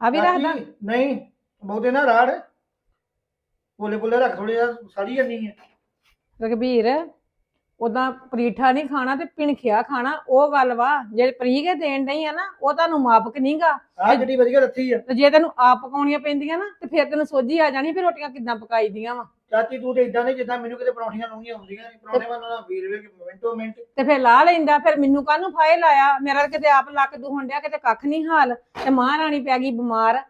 ਆ ਵੀ ਰੱਖਦਾ? ਚਾਚੀ, ਨਹੀਂ ਬਹੁਤੇ ਨਾ ਰਾੜ। ਬੋਲੇ ਬੋਲੇ ਰੱਖ ਥੋੜੀ ਸਾੜੀ ਜੰਨੀ ਹੈ ਰਘਬੀਰ ਉਦਾਂ ਪਰੀਠਾ ਨਹੀਂ ਖਾਣਾ ਤੇ ਪਿਣਖਿਆ ਖਾਣਾ ਉਹ ਗੱਲ ਵਾ ਜਿਹੜੇ ਪਰੀਗੇ ਦੇਣ ਨਹੀਂ ਆ ਨਾ ਉਹ ਤੁਹਾਨੂੰ ਮਾਪਕ ਨਹੀਂਗਾ। ਆਹ ਜਿਹੜੀ ਵਧੀਆ ਲੱਥੀ ਆ? ਤੇ ਜੇ ਤੈਨੂੰ ਆਪ ਪਕਾਉਣੀਆਂ ਪੈਂਦੀਆਂ ਨਾ ਤੇ ਫਿਰ ਤੈਨੂੰ ਸੋਝੀ ਆ ਜਾਣੀ ਵੀ ਰੋਟੀਆਂ ਕਿੱਦਾਂ ਪਕਾਈਦੀਆਂ ਵਾ। ਚਾਚੀ ਤੂੰ ਤੇ ਇਦਾਂ ਨਹੀਂ ਜਿੱਦਾਂ ਮੈਨੂੰ ਕਿਤੇ ਪਰੌਂਠੀਆਂ ਲਾਉਣੀਆਂ ਹੁੰਦੀਆਂ ਨੇ ਪਰੌਂਠੇ ਵਾਲਾ ਨਾ ਵੀਰ ਵੇ ਮਿੰਟੋ ਮਿੰਟ। ਤੇ ਫਿਰ ਲਾ ਲੈਂਦਾ ਫਿਰ ਮੈਨੂੰ ਕਾਹਨੂੰ ਫਾਇ ਲਾਇਆ? ਮੇਰਾ ਕਿਤੇ ਆਪ ਲੱਕ ਦੁਹਣ ਡਿਆ ਕਿਤੇ ਕੱਖ ਨਹੀਂ ਹਾਲ। ਤੇ ਮਹਾਰਾਣੀ ਪੈ ਗਈ ਬਿਮਾਰ।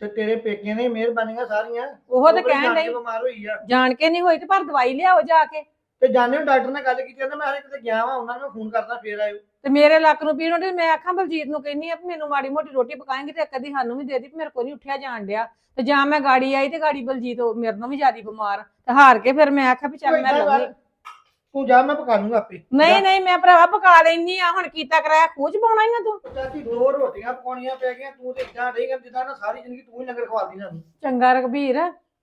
ਤੇ ਤੇਰੇ ਪੇਕਿਆਂ ਨੇ ਮਿਹਰਬਾਨੀਆਂ ਸਾਰੀਆਂ। ਉਹ ਤੇ ਕਹਿਣ ਡਈ। ਬਿਮਾਰ ਹੋਈ ਆ। ਜਾਣ ਕੇ ਨਹੀਂ ਹੋਈ ਤੇ ਪਰ ਦਵਾਈ ਲਿਆਓ ਜਾ ਕੇ। ਤੇ ਜਾਣੇ ਡਾਕਟਰ ਨਾਲ ਗੱਲ ਕੀਤੀ ਕਹਿੰਦਾ ਮੈਂ ਹਰੇ ਕਿਤੇ ਗਿਆ ਵਾਂ ਉਹਨਾਂ ਨੂੰ ਫੋਨ ਕਰਦਾ ਫੇਰ ਆਇਓ। ਤੇ ਮੇਰੇ ਲੱਕ ਨੂੰ ਪੀੜ ਹੁੰਦੀ ਮੈਂ ਆਖਾਂ ਬਲਜੀਤ ਨੂੰ ਕਹਿੰਨੀ ਆ ਵੀ ਮੈਨੂੰ ਮਾੜੀ ਮੋਟੀ ਰੋਟੀ ਪਕਾਏਂਗੀ ਤੇ ਕਦੀ ਸਾਨੂੰ ਵੀ ਦੇ ਦੀ ਵੀ ਮੇਰੇ ਕੋਲ ਨਹੀਂ ਉੱਠਿਆ ਜਾਣ ਡਿਆ। ਤੇ ਜਾਂ ਮੈਂ ਗਾੜੀ ਆਈ ਤੇ ਗਾੜੀ ਬਲਜੀਤ ਉਹ ਮੇਰੇ ਨਾਲ ਵੀ ਜ਼ਿਆਦੀ ਬਿਮਾਰ ਤੇ ਹਾਰ ਕੇ ਫਿਰ ਮੈਂ ਆਖਿਆ ਵੀ ਚੱਲ ਮੈਂ ਕਰ, ਤੂੰ ਜਾ ਮੈਂ ਪਕਾ ਲੂੰਗਾ ਆਪੇ। ਨਹੀਂ ਨਹੀਂ ਮੈਂ ਭਰਾਵਾ ਪਕਾ ਲੈਣੀ ਆ ਹੁਣ ਕੀਤਾ ਕਰਾਇਆ ਖੂਜ ਪਾਉਣਾ ਹੀ ਨਾ ਤੂੰ। ਚਾਚੀ ਦੋ ਰੋਟੀਆਂ ਪਕਾਉਣੀਆਂ ਪੈ ਗਈਆਂ ਤੂੰ ਤੇ ਇਦਾਂ ਰਹੀ ਜਿੱਦਾਂ ਨਾ ਸਾਰੀ ਜ਼ਿੰਦਗੀ ਤੂੰ ਹੀ ਲੰਗਰ ਖਵਾਲਦੀ ਸਾਨੂੰ। ਚੰਗਾ ਰਘਬੀਰ।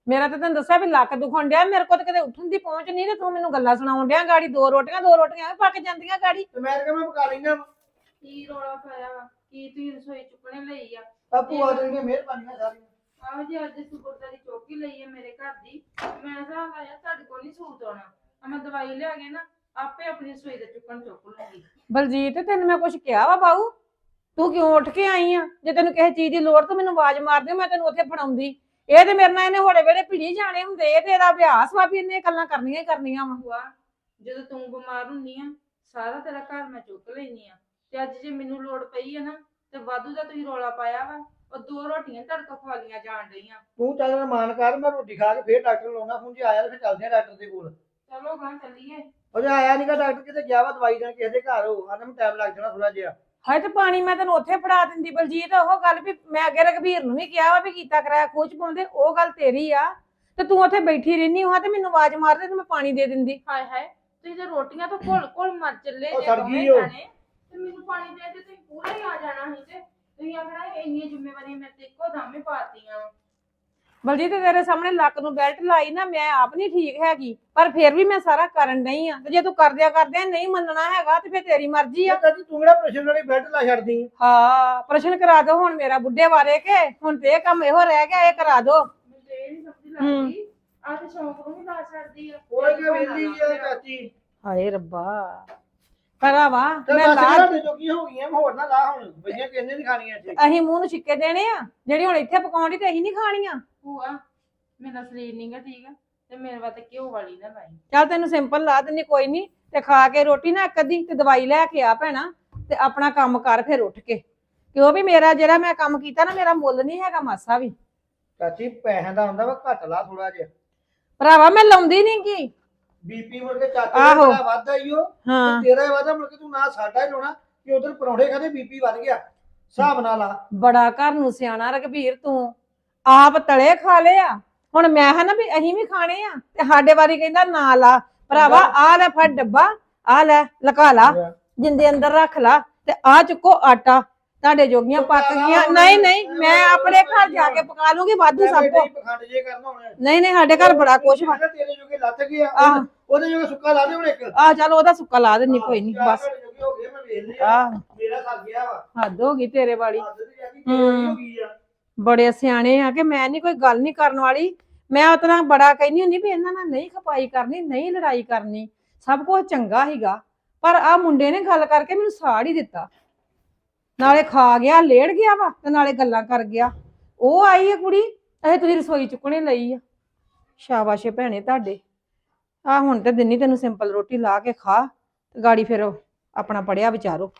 ਮੇਰਾ ਤਾਂ ਤੈਨੂੰ ਦੱਸਿਆ ਵੀ ਲੱਕ ਦੁਖਣ ਡਿਆ ਮੇਰੇ ਕੋਲ ਤਾਂ ਕਦੇ ਉੱਠਣ ਦੀ ਪਹੁੰਚ ਨਹੀਂ ਤੇ ਤੂੰ ਮੈਨੂੰ ਗੱਲਾਂ ਸੁਣਾਉਣ ਡਿਆ ਗਾੜੀ ਦੋ ਰੋਟੀਆਂ ਦੋ ਰੋਟੀਆਂ ਐਵੇਂ ਪੱਕ ਜਾਂਦੀਆਂ ਗਾੜੀ। ਤੇ ਮੈਂ ਕਿਹਾ ਮੈਂ ਪਕਾ ਲੈਣਾ ਕੀ ਰੋਲਾ ਪਾਇਆ ਵਾ? ਕੀ ਤੁਸੀਂ ਰਸੋਈ ਚੁੱਕਣੇ ਲਈ ਆ? ਆਪੂ ਆ ਜਾਣਗੀਆਂ ਮਿਹਰਬਾਨੀਆਂ ਸਾਰੀਆਂ। ਆਹੋ ਜੀ ਅੱਜ ਸੁਪਰਦਾ ਦੀ ਚੌਕੀ ਲਈ ਹੈ ਮੇਰੇ ਘਰ ਦੀ। ਮੈਂ ਹਿਸਾਬ ਲਾਇਆ ਤੁਹਾਡੇ ਕੋਲ ਨਹੀਂ ਸੂਤ ਆਉਣਾ। ਆ ਮੈਂ ਦਵਾਈ ਲਿਆ ਕੇ ਨਾ ਆਪੇ ਆਪਣੀ ਰਸੋਈ ਦੇ ਚੁੱਕਣ ਚੁੱਕ ਲੂੰਗੀ। ਬਲਜੀਤ ਤੈਨੂੰ ਮੈਂ ਕੁਝ ਕਿਹਾ ਵਾ ਬਾਊ? ਤੂੰ ਕਿਉਂ ਉੱਠ ਕੇ ਆਈ ਆ? ਜੇ ਤੈਨੂੰ ਕਿਸੇ ਚੀਜ਼ ਦੀ ਲੋੜ ਤੂੰ ਮੈਨੂੰ ਆਵਾਜ਼ ਮਾਰ ਦਿਓ ਮੈਂ ਤੈਨੂੰ ਉੱਥੇ ਫੜਾਉਂਦੀ। ਇਹ ਤੇ ਮੇਰੇ ਨਾਲ ਇਹਨੇ ਹੋੜੇ ਵੇੜੇ ਭਿੜੀ ਜਾਣੇ ਹੁੰਦੇ ਇਹ ਤੇ ਇਹਦਾ ਅਭਿਆਸ ਵਾ ਵੀ ਇਹਨੇ ਇਹ ਗੱਲਾਂ ਕਰਨੀਆਂ ਹੀ ਕਰਨੀਆਂ ਵਾ। ਭੂਆ ਜਦੋਂ ਤੂੰ ਬਿਮਾਰ ਹੁੰਨੀ ਆ ਸਾਰਾ ਤੇਰਾ ਘਰ ਮੈਂ ਚੁੱਕ ਲੈਨੀ ਆ। ਤੇ ਅੱਜ ਜੇ ਮੈਨੂੰ ਲੋੜ ਪਈ ਆ ਨਾ ਤੇ ਵਾਧੂ ਦਾ ਤੁਸੀਂ ਰੋਲਾ ਪਾਇਆ ਵਾ ਉਹ ਦੋ ਰੋਟੀਆਂ ਤੜਕਾ ਖਵਾਲੀਆਂ ਜਾਣ ਡਈਆਂ ਤੂੰ ਚੱਲ ਰਮਾਨ ਕਰ ਮੈਂ ਰੋਟੀ ਖਾ ਕੇ ਫੇਰ ਡਾਕਟਰ ਨੂੰ ਲਾਉਣਾ ਫੋਨ ਜੇ ਆਇਆ ਤਾਂ ਫਿਰ ਚੱਲਦੇ ਆ ਡਾਕਟਰ ਦੇ ਕੋਲ। ਚਲੋ ਗਾਂ ਚੱਲੀਏ। ਉਹ ਜੇ ਆਇਆ ਨਹੀਂਗਾ ਡਾਕਟਰ ਕਿਤੇ ਗਿਆ ਵਾ ਦਵਾਈ ਦੇਣ ਕਿਸੇ ਦੇ ਘਰ ਹੋ ਆਨਾ ਮੈਨੂੰ ਟਾਈਮ ਲੱਗ ਜਾਣਾ ਥੋੜਾ ਜਿਹਾ। ਹਾਏ ਤੇ ਪਾਣੀ ਮੈਂ ਤੈਨੂੰ ਉੱਥੇ ਫੜਾ ਦਿੰਦੀ ਬਲਜੀਤ ਉਹ ਗੱਲ ਵੀ ਮੈਂ ਅੱਗੇ ਰਘਬੀਰ ਨੂੰ ਵੀ ਕਿਹਾ ਵਾ ਵੀ ਕੀਤਾ ਕਰਾਇਆ ਖੋਜ ਪਾਉਂਦੇ ਉਹ ਗੱਲ ਤੇਰੀ ਆ ਤੇ ਤੂੰ ਉੱਥੇ ਬੈਠੀ ਰਹਿਨੀ ਹਾਂ ਤੇ ਮੈਨੂੰ ਆਵਾਜ਼ ਮਾਰ ਦੇ ਤੇ ਮੈਂ ਪਾਣੀ ਦੇ ਦਿੰਦੀ ਹਾਏ ਹਾਏ ਤੁਸੀਂ ਤੇ ਰੋਟੀਆਂ ਤੋਂ ਘੁਲ ਘੁਲ ਮਰ ਚੱਲੇ ਉਹ ਜੇ ਸੜ ਦੋਵੇਂ ਗਈ ਉਹ। ਜਾਣੇ, ਤੇ ਮੈਨੂੰ ਪਾਣੀ ਦੇ ਦੇ ਤੁਸੀਂ ਪੂਰਾ ਹੀ ਆ ਜਾਣਾ ਸੀ ਤੇ ਤੁਸੀਂ ਆਖਣਾ ਇੰਨੀਆਂ ਜ਼ਿੰਮੇਵਾਰੀਆਂ ਮੈਂ ਤੇ ਇੱਕੋ ਦਮ ਹੀ ਪਾਤੀਆਂ। ਬਲਜੀਤ ਤੇਰੇ ਸਾਹਮਣੇ ਲੱਕ ਨੂੰ ਬੈਲਟ ਲਾਈ ਨਾ ਮੈਂ ਆਪ ਨਹੀਂ ਠੀਕ ਹੈਗੀ ਪਰ ਫਿਰ ਵੀ ਮੈਂ ਸਾਰਾ ਕਰਨ ਨਹੀਂ ਆ। ਤੇ ਜੇ ਤੂੰ ਕਰਦਿਆਂ ਕਰਦਿਆਂ ਨਹੀਂ ਮੰਨਣਾ ਹੈਗਾ ਤੇ ਫਿਰ ਤੇਰੀ ਮਰਜ਼ੀ ਆ। ਚਾਚੀ ਤੂੰ ਕਿਹੜਾ ਪ੍ਰੈਸ਼ਰ ਵਾਲੀ ਬੈੱਡ ਲਾ ਛੱਡਦੀ ਆਂ? ਹਾਂ ਪ੍ਰਸ਼ਨ ਕਰਾ ਦੋ ਹੁਣ ਮੇਰਾ ਬੁੱਢੇ ਬਾਰੇ ਕੇ ਹੁਣ ਤੇ ਇਹ ਕੰਮ ਇਹੋ ਰਹਿ ਗਿਆ ਇਹ ਕਰਾ ਦੋ। ਮੈਨੂੰ ਤੇ ਇਹ ਨਹੀਂ ਸਮਝ ਲੱਗਦੀ ਆ ਤੇ ਸ਼ੌਂਕ ਨੂੰ ਵੀ ਲਾ ਛੱਡਦੀ ਆ। ਉਹ ਕਿ ਵੇਂਦੀ ਆ ਚਾਚੀ। ਹਾਏ ਰੱਬਾ। ਭਰਾਵਾ ਮੈਂ ਬਸ ਲਾ ਜਿਹੜਾ ਤੇ ਚੁੱਕੀ ਹੋ ਗਈਆਂ? ਹੋਰ ਨਾ ਲਾ ਹੁਣ ਬਈਆਂ ਕਿੰਨੇ ਨਹੀਂ ਖਾਣੀਆਂ ਇੱਥੇ ਅਸੀਂ ਮੂੰਹ ਨੂੰ ਛਿੱਕੇ ਦੇਣੇ ਆ ਜਿਹੜੀ ਹੁਣ ਇੱਥੇ ਪਕਾਉਣੀ ਤੇ ਅਸੀਂ ਨਹੀਂ ਖਾਣੀਆਂ। ਭੂਆ ਮੇਰਾ ਸਰੀਰ ਨਹੀਂਗਾ ਠੀਕ ਤੇ ਮੇਰੇ ਵਾਸਤੇ ਘਿਓ ਵਾਲੀ ਨਾ ਲਾਈ। ਚੱਲ ਤੈਨੂੰ ਸਿੰਪਲ ਲਾ ਦਿੰਨੀ ਕੋਈ ਨਹੀਂ ਤੇ ਖਾ ਕੇ ਰੋਟੀ ਨਾ ਇੱਕ ਅੱਧੀ ਤੇ ਦਵਾਈ ਲੈ ਕੇ ਆ ਭੈਣਾ ਤੇ ਆਪਣਾ ਕੰਮ ਕਰ ਫਿਰ ਉੱਠ ਕੇ। ਕਿਉਂ ਵੀ ਮੇਰਾ ਜਿਹੜਾ ਮੈਂ ਕੰਮ ਕੀਤਾ ਨਾ ਮੇਰਾ ਮੁੱਲ ਨਹੀਂ ਹੈਗਾ ਮਾਸਾ ਵੀ। ਚਾਚੀ ਪੈਸਿਆਂ ਦਾ ਹੁੰਦਾ ਵਾ ਘੱਟ ਲਾ ਥੋੜਾ ਜਿਹਾ। ਭਰਾਵਾ ਮੈਂ ਲਾਉਂਦੀ ਨਹੀਂ ਕੀ ਬੀਪੀ ਮੁੜ ਕੇ ਚਾਚੇ ਆਹੋ। ਦਾ ਵਾਧਾ ਹੀ ਉਹ ਹਾਂ। ਤੇਰਾ ਹੀ ਵਾਧਾ ਮੁੜ ਕੇ ਤੂੰ ਨਾ ਸਾਡਾ ਹੀ ਲਾਉਣਾ ਕਿ ਉਧਰ ਪਰੌਂਠੇ ਖਾਦੇ ਬੀਪੀ ਵੱਧ ਗਿਆ। ਹਿਸਾਬ ਨਾਲ ਲਾ। ਬੜਾ ਘਰ ਨੂੰ ਸਿਆਣਾ ਰਘਬੀਰ ਤੂੰ। ਆਪ ਤਲੇ ਖਾ ਲਿਆ ਹੁਣ ਮੈਂ ਹੈ ਨਾ ਵੀ ਅਸੀਂ ਵੀ ਖਾਣੇ ਆ ਤੇ ਸਾਡੇ ਵਾਰੀ ਕਹਿੰਦਾ ਨਾ ਲਾ। ਭਰਾਵਾ ਆ ਲੈ ਫੜ ਡੱਬਾ ਆ ਲੈ ਲਕਾ ਲਾ। ਜਿੰਦੇ ਅੰਦਰ ਰੱਖ ਲਾ ਤੇ ਆ ਚੁੱਕੋ ਆਟਾ। ਤੁਹਾਡੇ ਜੋਗੀਆਂ ਪੱਕ ਗਈਆਂ। ਨਹੀਂ ਨਹੀਂ ਮੈਂ ਆਪਣੇ ਘਰ ਜਾ ਕੇ ਪਕਾ ਲੂੰਗੀ ਵਾਧੂ ਸਭ ਕੋ ਪਖੰਡ ਜੇ ਕਰਨਾ ਹੁਣ ਨਹੀਂ ਨਹੀਂ ਸਾਡੇ ਘਰ ਬੜਾ ਕੁਛ ਵਾ। ਤੇਰੇ ਜੋਗੇ ਲੱਥ ਗਿਆ ਆਹ। ਉਹਦੇ ਜੋਗੇ ਸੁੱਕਾ ਲਾ ਦੇ ਹੁਣ ਇੱਕ। ਆ ਚੱਲ ਉਹਦਾ ਸੁੱਕਾ ਲਾ ਦਿੰਨੀ ਕੋਈ ਨਹੀਂ ਬਸ। ਤੁਹਾਡੇ ਜੋਗੇ ਹੋ ਗਏ ਮੈਂ ਵੇਖ ਲਿਆ। ਆ ਮੇਰਾ ਸਰ ਗਿਆ ਵਾ। ਹੱਦ ਹੋ ਗਈ ਤੇਰੇ ਵਾਲੀ। ਹੱਦ ਤੇ ਜਾ ਕੇ ਤੇਰੀ ਹੋ। ਗਈ ਆ। ਬੜੇ ਸਿਆਣੇ ਆ ਕਿ ਮੈਂ ਨਹੀਂ ਕੋਈ ਗੱਲ ਨਹੀਂ ਕਰਨ ਵਾਲੀ। ਮੈਂ ਉਤਨਾ ਬੜਾ ਕਹਿੰਦੀ ਹੁੰਦੀ ਵੀ ਇਹਨਾਂ ਨਾਲ ਨਹੀਂ ਖਪਾਈ ਕਰਨੀ ਨਹੀਂ ਲੜਾਈ ਕਰਨੀ। ਸਭ ਕੁਝ ਚੰਗਾ ਹੀਗਾ ਪਰ ਆ ਮੁੰਡੇ ਨੇ ਗੱਲ ਕਰਕੇ ਮੈਨੂੰ ਸਾੜ ਹੀ ਦਿੱਤਾ। ਨਾਲੇ ਖਾ ਗਿਆ ਲੇੜ ਗਿਆ ਵਾ ਤੇ ਨਾਲੇ ਗੱਲਾਂ ਕਰ ਗਿਆ। ਉਹ ਆਈ ਹੈ ਕੁੜੀ ਇਹ ਤੁਸੀਂ ਰਸੋਈ ਚੁੱਕਣੇ ਲਈ ਆ। ਸ਼ਾਬਾਸ਼ੇ ਭੈਣੇ ਤੁਹਾਡੇ। ਆ ਹੁਣ ਤੇ ਦਿਨੀ ਤੈਨੂੰ ਸਿੰਪਲ ਰੋਟੀ, ਲਾ ਕੇ ਖਾ ਤੇ ਗਾੜੀ ਫਿਰ ਆਪਣਾ ਪੜਿਆ ਵਿਚਾਰੋ।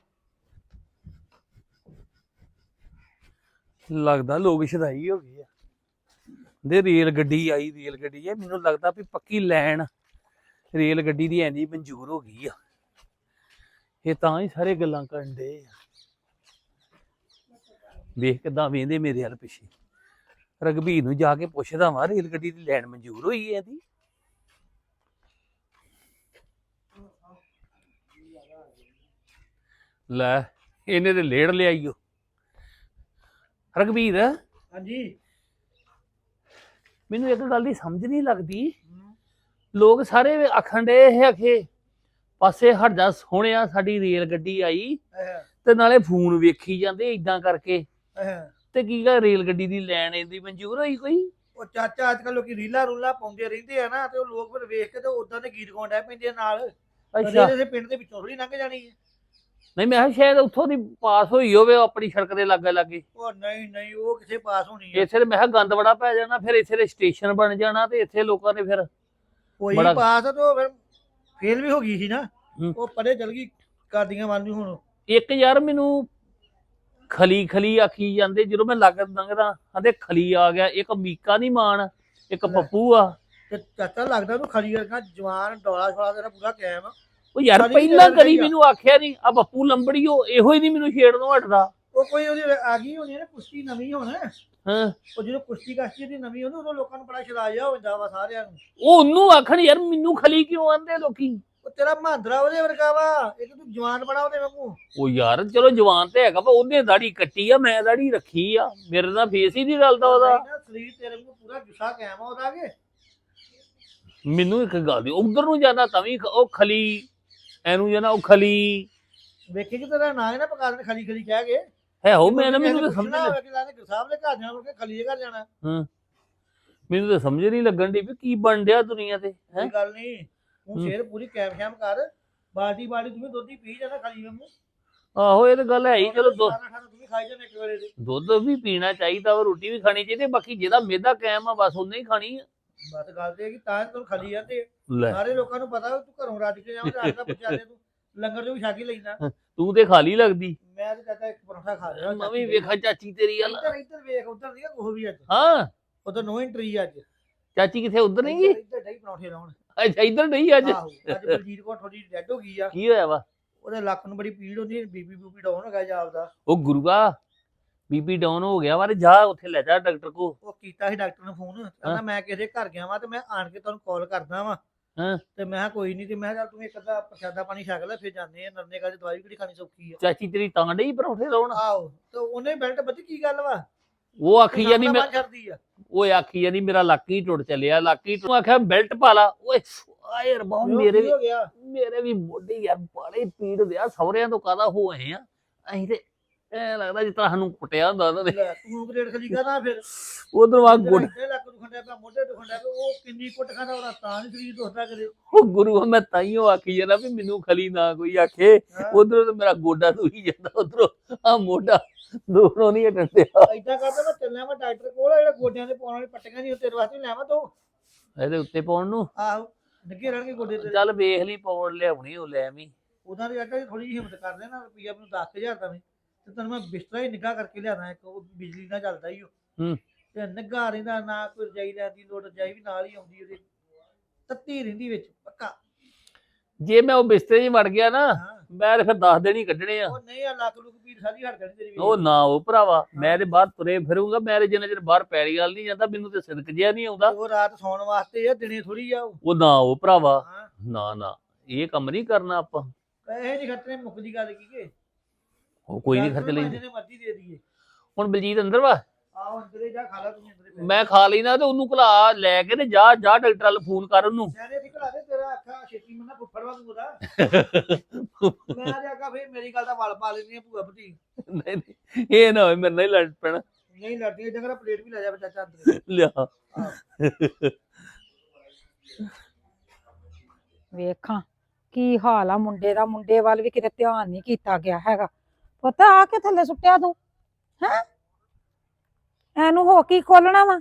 ਲੱਗਦਾ ਲੋਕ ਸ਼ਦਾਈ ਹੋ ਗਏ ਆ। ਦੇ ਰੇਲ ਗੱਡੀ ਆਈ, ਰੇਲ ਗੱਡੀ ਆ ਮੈਨੂੰ ਲੱਗਦਾ ਵੀ ਪੱਕੀ ਲੈਣ ਰੇਲ ਗੱਡੀ ਦੀ ਐਨੀ ਮਨਜ਼ੂਰ ਹੋ ਗਈ ਆ। ਇਹ ਤਾਂ ਹੀ ਸਾਰੇ ਗੱਲਾਂ ਕਰਨ ਦੇ ਆ। ਵੇਖ ਕਿਦਾਂ ਵੇਂਦੇ ਮੇਰੇ ਹਲ ਪਿੱਛੇ। ਰਗਬੀਰ ਨੂੰ ਜਾ ਕੇ ਪੁੱਛਦਾ ਵਾਂ ਰੇਲ ਗੱਡੀ ਦੀ ਲੈਣ ਮਨਜ਼ੂਰ ਹੋਈ ਹੈ ਇਹਦੀ? ਲੈ ਇਹਨੇ ਤੇ ਲੇੜ ਲਿਆਈਓ ਰਗਬੀਰ ਹਾਂਜੀ। ਮੈਨੂੰ ਇੱਕ ਗੱਲ ਦੀ ਸਮਝ ਨਹੀਂ ਲੱਗਦੀ। ਲੋਕ ਸਾਰੇ ਆਖਣ ਦੇ ਇਹ ਆਖੇ ਪਾਸੇ ਹਟ ਜਾ ਸੋਹਣਿਆ ਸਾਡੀ ਰੇਲ ਗੱਡੀ ਆਈ ਤੇ ਨਾਲੇ ਫੋਨ ਵੇਖੀ ਜਾਂਦੇ ਇਦਾਂ ਕਰਕੇ। ਤੇ ਕੀ ਗਾ ਰੇਲ ਗੱਡੀ ਦੀ ਲੈਣ ਇਹਦੀ ਮਨਜ਼ੂਰ ਹੋਈ ਕੋਈ? ਉਹ ਚਾਚਾ ਅੱਜ ਕੱਲ ਲੋਕੀ ਰੀਲਾ ਰੂਲਾ ਪਾਉਂਦੇ ਰਹਿੰਦੇ ਆ ਨਾ ਤੇ ਉਹ ਲੋਕ ਫਿਰ ਵੇਖ ਕੇ ਤੇ ਉਦਾਂ ਦੇ ਗੀਤ ਗਾਉਣ ਡੈ ਪੈਂਦੇ ਆ ਨਾਲ। ਅੱਛਾ। ਇਹਦੇ ਪਿੰਡ ਦੇ ਵਿੱਚੋਂ ਥੋੜੀ ਲੰਘ ਜਾਣੀ ਹੈ ਨਹੀਂ ਮੈਂ ਕਿਹਾ ਸ਼ਾਇਦ ਉੱਥੋਂ ਦੀ ਪਾਸ ਹੋਈ ਹੋਵੇ ਆਪਣੀ ਸੜਕ ਦੇ ਲਾਗੇ ਲਾਗੇ। ਉਹ ਨਹੀਂ ਨਹੀਂ ਉਹ ਕਿਸੇ ਪਾਸ ਹੋਣੀ ਹੈ ਇੱਥੇ ਤੇ ਮੈਂ ਕਿਹਾ ਗੰਦ ਬੜਾ ਪੈ ਜਾਣਾ ਫਿਰ ਇੱਥੇ ਦੇ ਸਟੇਸ਼ਨ ਬਣ ਜਾਣਾ ਤੇ ਇੱਥੇ ਲੋਕਾਂ ਨੇ ਫਿਰ ਕੋਈ ਪਾਸ ਤੇ ਫਿਰ ਫੇਲ ਵੀ ਹੋ ਗਈ ਸੀ ਨਾ। ਉਹ ਪਰੇ ਚਲ ਗਈ ਕਾਦੀਆਂ ਵੱਲ ਨੂੰ ਹੁਣ। ਇੱਕ ਯਾਰ ਮੈਨੂੰ ਖਲੀ ਖਲੀ ਆਖੀ ਜਾਂਦੇ ਜਦੋਂ ਮੈਂ ਲੱਗ ਲੰਘਦਾ ਕਹਿੰਦੇ ਖਲੀ ਆ ਗਿਆ ਇੱਕ ਮੀਕਾ ਨਹੀਂ ਮਾਨ ਇੱਕ। ਪੱਪੂ ਆ। ਤੇ ਚਾਚਾ ਲੱਗਦਾ ਤੂੰ ਖਰੀ ਵਰਗਾ ਜਵਾਨ ਡੋਲਾ ਛੋਲਾ ਤੇਰਾ ਪੂਰਾ ਕਾਇਮ ਆ। ਉਹ ਯਾਰ ਖਲੀ ਪਹਿਲਾਂ ਕਦੀ ਆ। ਮੈਨੂੰ ਆਖਿਆ ਨਹੀਂ ਆ ਪੱਪੂ ਲੰਬੜੀ ਉਹ ਇਹੋ ਹੀ ਨਹੀਂ ਮੈਨੂੰ ਛੇੜਨੋਂ ਹਟਦਾ। ਉਹ ਕੋਈ ਉਹਦੀ ਆ ਗਈ ਹੋਣੀ ਨਾ ਕੁਸ਼ਤੀ ਨਵੀਂ ਹੁਣ। ਹਾਂ। ਉਹ ਜਦੋਂ ਕੁਸ਼ਤੀ ਕਾਸ਼ਤੀ ਦੀ ਨਵੀਂ ਹੁੰਦੀ ਉਦੋਂ ਲੋਕਾਂ ਨੂੰ ਬੜਾ ਸ਼ਰਾਜਾ ਹੋ ਜਾਂਦਾ ਵਾ ਸਾਰਿਆਂ ਨੂੰ। ਉਹ ਉਹਨੂੰ ਆਖਣ ਯਾਰ ਮੈਨੂੰ ਖਲੀ ਕਿਉਂ ਆਂਦੇ ਲੋਕੀ? ਉਹ ਤੇਰਾ ਮਹਾਂਦਰਾ ਉਹਦੇ ਵਰਗਾ ਵਾ ਇੱਕ ਤੂੰ ਜਵਾਨ ਬਣਾ ਉਹਦੇ ਵਾਂਗੂ। ਉਹ ਯਾਰ ਚਲੋ ਜਵਾਨ ਤੇ ਹੈਗਾ ਪਰ ਉਹਨੇ ਦਾੜੀ ਕੱਟੀ ਆ ਮੈਂ ਦਾੜੀ ਰੱਖੀ ਆ। ਮੇਰੇ ਨਾਲ ਫੇਸ ਹੀ ਨਹੀਂ ਰਲਦਾ ਉਹਦਾ। ਨਹੀਂ ਨਾ, ਸਰੀਰ ਤੇਰੇ ਨੂੰ ਪੂਰਾ ਗੁੱਸਾ ਕਾਇਮ ਆ ਉਹਦਾ ਕੇ। ਮੈਨੂੰ ਇੱਕ ਗੱਲ ਦੀ ਉਧਰ ਨੂੰ ਜਾਣਾ ਤਾਂ ਵੀ ਖ- ਉਹ ਖਲੀ ਐਨੂੰ ਜਾਣਾ ਉਹ ਖਲੀ। ਵੇਖੀ ਕਿ ਤੇਰਾ ਨਾਂ ਹੀ ਨਾ ਪਕਾ ਦੇਣ ਖਲੀ ਖਲੀ ਕਹਿ ਕੇ। ਹੈ ਹੋ ਮੈਂ ਨਾ ਮੈਨੂੰ ਤਾਂ ਸਮਝ ਨਹੀਂ ਕਿ ਸਾਹਿਬ ਦੇ ਘਰ ਜਾਣਾ ਮੁੜ ਕੇ ਖਲੀ ਦੇ ਘਰ ਜਾਣਾ। ਮੈਨੂੰ ਤਾਂ ਸਮਝ ਨਹੀਂ ਲੱਗਣ ਦੀ ਵੀ ਕੀ ਬਣ ਡਿਆ ਦੁਨੀਆ ਤੇ ਹੈ? ਕੋਈ ਗੱਲ ਨਹੀਂ। ਤੂੰ ਹੂੰ। ਸ਼ੇਰ ਪੂਰੀ ਕੈਮ ਸ਼ੈਮ ਕਰ ਬਾਲਟੀ ਬਾਲਟੀ ਤੂੰ ਵੀ ਦੁੱਧ ਹੀ ਪੀ ਜਾਣਾ ਖਲੀ ਵਾਂਗੂ ਆਹੋ ਇਹ ਤਾਂ ਗੱਲ ਹੈ ਹੀ ਚਲੋ ਦੁੱਧ ਤੂੰ ਵੀ ਖਾਈ ਜਾਣਾ ਇੱਕ ਵੇਲੇ ਦੇ ਦੁੱਧ ਵੀ ਪੀਣਾ ਚਾਹੀਦਾ ਵਾ ਰੋਟੀ ਵੀ ਖਾਣੀ ਚਾਹੀਦੀ ਬਾਕੀ ਜਿਹਦਾ ਮੇਦਾ ਕਾਇਮ ਆ ਬਸ ਉਹਨੇ ਹੀ ਖਾਣੀ ਆ। ਬਸ ਗੱਲ ਤੇ ਕਿ ਤਾਂ ਤੈਨੂੰ ਖਲੀ ਜਾਂਦੇ ਲੈ। ਸਾਰੇ ਲੋਕਾਂ ਨੂੰ ਪਤਾ ਤੂੰ ਘਰੋਂ ਰੱਜ ਕੇ ਜਾਵੇਂ ਰਾਤ ਦਾ ਪੁੱਛਿਆ ਦੇ ਤੂੰ ਲੰਗਰ ਜੋ ਛਾਕੀ ਲੈਣਾ ਤੂੰ ਤੇ ਖਾਲੀ ਲੱਗਦੀ। ਮੈਂ ਤੇ ਚਾਚਾ ਇੱਕ ਪਰੌਂਠਾ ਖਾ ਲਿਆ ਮੈਂ ਵੀ ਵੇਖਾਂ ਚਾਚੀ ਤੇਰੀ ਗੱਲ ਇੱਧਰ ਇੱਧਰ ਵੇਖ ਉੱਧਰ ਨਹੀਂ ਉਹ ਵੀ ਅੱਜ। ਹਾਂ। ਉਧਰ ਨੋ ਐਂਟਰੀ ਅੱਜ। ਚਾਚੀ ਕਿੱਥੇ ਉਧਰ ਨਹੀਂ ਗਈ? ਇੱਧਰ ਡਈ ਪਰੌਂਠੇ ਲਾਉਣ। ਅੱਛਾ ਇੱਧਰ ਨਹੀਂ ਅੱਜ। ਆਹੋ ਅੱਜ ਬਲਜੀਤ ਕੋ ਥੋੜੀ ਡੈਡ ਹੋ ਗਈ ਆ। ਕੀ ਹੋਇਆ ਵਾ? ਉਹਦੇ ਲੱਕ ਨੂੰ ਬੜੀ ਪੀੜ ਹੁੰਦੀ ਹੈ ਬੀਬੀ ਬੂਬੀ ਡਾਊਨ ਹੋ ਗਿਆ ਜਾਪਦਾ ਉਹ ਗੁਰੂਆ ਬੀਪੀ ਡਾਊਨ ਹੋ ਗਿਆ ਵਾ ਤੇ ਜਾ ਉੱਥੇ ਲੈ ਜਾ ਡਾਕਟਰ ਕੋ ਉਹ ਕੀਤਾ ਸੀ ਡਾਕਟਰ ਨੂੰ ਫੋਨ ਕਹਿੰਦਾ ਮੈਂ ਕਿਸੇ ਦੇ ਘਰ ਗਿਆ ਵਾਂ ਤੇ ਮੈਂ ਆਣ ਕੇ ਤੁਹਾਨੂੰ ਕਾਲ ਕਰਦਾ ਵਾਂ। ਹਾਂ। ਤੇ ਮੈਂ ਕਿਹਾ ਕੋਈ ਨਹੀਂ ਤੇ ਮੈਂ ਕਿਹਾ ਚੱਲ ਤੂੰ ਇੱਕ ਅੱਧਾ ਪ੍ਰਸ਼ਾਦਾ ਪਾਣੀ ਛਕ ਲੈ ਫਿਰ ਜਾਂਦੇ ਆ ਨਰਨੇ ਕਾ ਦੀ ਦਵਾਈ ਕਿਹੜੀ ਖਾਣੀ ਸੌਖੀ ਆ। ਚਾਚੀ ਤੇਰੀ ਤਾਂ ਡਈ ਪਰੌਂਠੇ ਲਾਉਣ? ਆਹੋ ਤੇ ਉਹਨੇ ਬੈਲਟ ਬੱਤੀ ਕੀ ਗੱਲ ਵਾ? ਉਹ ਆਖੀ ਜਾਨੀ ਮੈਂ ਛੱਡਦੀ ਆ। ਉਹ ਆਖੀ ਜਾਨੀ ਮੇਰਾ ਲੱਕ ਹੀ ਟੁੱਟ ਚੱਲਿਆ ਲੱਕ ਹੀ ਤੂੰ ਆਖਿਆ ਬੈਲਟ ਪਾ ਲਾ। ਓਏ ਆਏ ਰੱਬਾ ਮੇਰੇ ਵੀ ਮੇਰੇ ਵੀ ਮੋਢੇ ਯਾਰ ਬਾਲੇ ਪੀੜ ਦੇ ਆ ਸਹੁਰਿਆਂ ਤੋਂ ਕਾਦਾ ਹੋ ਆਏ ਆ? ਅਸੀਂ ਤੇ ਐ ਲੱਗਦਾ ਜਿਸ ਤਰ੍ਹਾਂ ਸਾਨੂੰ ਕੁੱਟਿਆ ਹੁੰਦਾ ਉਹਨਾਂ ਨੇ। ਤੂੰ ਗ੍ਰੇਡ ਖਲੀ ਕਰਨਾ ਫਿਰ। ਉਧਰ ਵਾ ਗੁੱਡ ਲੱਕ ਦੁਖੰਡਾ ਪਿਆ ਮੋਢੇ ਦੁਖੰਡਾ ਪਿਆ ਉਹ ਕਿੰਨੀ ਕੁੱਟ ਖਾਂਦਾ ਉਹਦਾ ਤਾਂ ਨਹੀਂ ਸਰੀਰ ਦੁਖਦਾ ਕਦੇ। ਉਹ ਗੁਰੂ ਮੈਂ ਤਾਈਓ ਆਖੀ ਜਾਂਦਾ ਵੀ ਮੈਨੂੰ ਖਲੀ ਨਾ ਕੋਈ ਆਖੇ। ਉਧਰੋਂ ਮੇਰਾ ਗੋਡਾ ਦੁਖੀ ਜਾਂਦਾ ਉਧਰੋਂ ਆ ਮੋਢਾ। ਦੂਰੋਂ ਨਹੀਂ ਹਟਣ ਏਦਾਂ ਕਰਦਾ ਮੈਂ ਚੱਲਿਆ ਮੈਂ ਡਾਕਟਰ ਕੋਲ ਜਿਹੜਾ ਗੋਡਿਆਂ ਦੇ ਪਾਉਣ ਵਾਲੀ ਪੱਟੀਆਂ ਨਹੀਂ ਤੇਰੇ ਵਾਸਤੇ ਲੈਵਾਂ ਤੂੰ। ਇਹਦੇ ਉੱਤੇ ਪਾਉਣ ਨੂੰ? ਆਹੋ ਲੱਗੇ ਰਹਿਣਗੇ ਗੋਡੇ ਤੇ ਚੱਲ ਵੇਖ ਲਈ ਪਾਉਣ ਲਿਆਉਣੀ ਉਹ ਲੈ ਆਵੀਂ। ਉਦਾਂ ਦੀ ਅੱਗਾ ਥੋੜੀ ਜਿਹੀ ਹਿੰਮਤ ਕਰ ਲੈਣਾ ਰੁਪਈਆ ਮੈਨੂੰ 10000 ਦਾ ਵੀ। ਤੇ ਤੈਨੂੰ ਮੈਂ ਬਿਸਤਰਾ ਹੀ ਨਿੱਘਾ ਕਰਕੇ ਲਿਆਣਾ ਇੱਕ ਉਹ ਬਿਜਲੀ ਨਾਲ ਚੱਲਦਾ ਹੀ ਉਹ। ਹੂੰ। ਤੇ ਨਿੱਘਾ ਰਹਿੰਦਾ ਨਾ ਕੋਈ ਰਜਾਈ ਲੈਣ ਦੀ ਲੋੜ ਰਜਾਈ ਵੀ ਨਾਲ ਹੀ ਆਉਂਦੀ ਉਹਦੇ। ਤੱਤੀ ਰਹਿੰਦੀ ਵਿੱਚ ਪੱਕਾ। ਜੇ ਮੈਂ ਉਹ ਬਿਸਤਰੇ 'ਚ ਵੜ ਗਿਆ ਨਾ ਮੈਂ ਫਿਰ 10 ਦਿਨ ਹੀ ਕੱਢਣੇ ਆ। ਉਹ ਨਹੀਂ ਆ ਲੱਕ ਲੁਕ ਪੀੜ ਸਾਰੀ ਹਟ ਜਾਣੀ ਤੇਰੀ ਉਹ ਨਾ ਉਹ ਭਰਾਵਾ ਮੈਂ ਤੇ ਬਾਹਰ ਤੁਰੇ ਫਿਰੂੰਗਾ ਮੈਂ ਤੇ ਜਿੰਨਾ ਚਿਰ ਬਾਹਰ ਪੈਰੀ ਗੱਲ ਨਹੀਂ ਜਾਂਦਾ ਮੈਨੂੰ ਤੇ ਸਿਦਕ ਜਿਆ ਨਹੀਂ ਆਉਂਦਾ। ਉਹ ਰਾਤ ਸੌਣ ਵਾਸਤੇ ਆ ਦਿਨੇ ਥੋੜੀ ਆ ਉਹ। ਨਾ ਉਹ ਭਰਾਵਾ ਨਾ ਨਾ ਇਹ ਕੰਮ ਨਹੀਂ ਕਰਨਾ ਆਪਾਂ। ਪੈਸੇ ਨਹੀਂ ਖਰਚਣੇ ਮੁੱਕ ਦੀ ਗੱਲ ਕੀ ਕੇ ਉਹ ਕੋਈ ਨਹੀਂ ਖਰਚ ਜਿੰਨੇ ਮਰਜ਼ੀ ਦੇ ਦਈਏ। ਹੁਣ ਬਲਜੀਤ ਅੰਦਰ ਵਾ? ਆਓ ਅੰਦਰੇ ਜਾ ਖਾ ਲਾ ਤੂੰ ਅੰਦਰੇ। ਮੈਂ ਖਾ ਲੈਣਾ ਤੇ ਉਹਨੂੰ ਘਲਾ ਲੈ ਕੇ ਤੇ ਜਾ ਜਾ ਡਾਕਟਰ ਵੱਲ ਫੋਨ ਕਰ ਉਹਨੂੰ। ਸਿਆਣੇ ਦੀ ਘਲਾ ਦੇ ਤੇਰਾ ਅੱਖਾਂ ਛੇਤੀ ਮੰਨਾ ਫੁੱਫੜ ਵਾਂਗੂ ਦਾ ਜਾਗਾ ਫੇਰ ਮੇਰੀ ਗੱਲ ਦਾ ਵਲ ਪਾ ਲੈਣੀ ਆ ਭੂਆ ਭਤੀ ਨਹੀਂ ਨਹੀਂ, ਇਹ ਨਾ ਹੋਏ ਮੇਰੇ ਨਾਲ ਹੀ ਲੜ ਪੈਣਾ। ਨਹੀਂ ਲੜਦੀ ਜਗਰਾ ਪਲੇਟ ਵੀ ਲੈ ਜਾ ਚਾਚਾ ਅੰਦਰ ਲਿਆ। ਵੇਖਾਂ ਕੀ ਹਾਲ ਆ ਮੁੰਡੇ ਦਾ ਮੁੰਡੇ ਵੱਲ ਵੀ ਕਿਤੇ ਧਿਆਨ ਨਹੀਂ ਕੀਤਾ ਗਿਆ ਹੈਗਾ। ਪੁੱਤ ਆ ਕੇ ਥੱਲੇ ਸੁੱਟਿਆ ਤੂੰ ਹੈ? ਐਨੂੰ ਹੋ ਕੀ ਖੋਲਣਾ ਵਾ?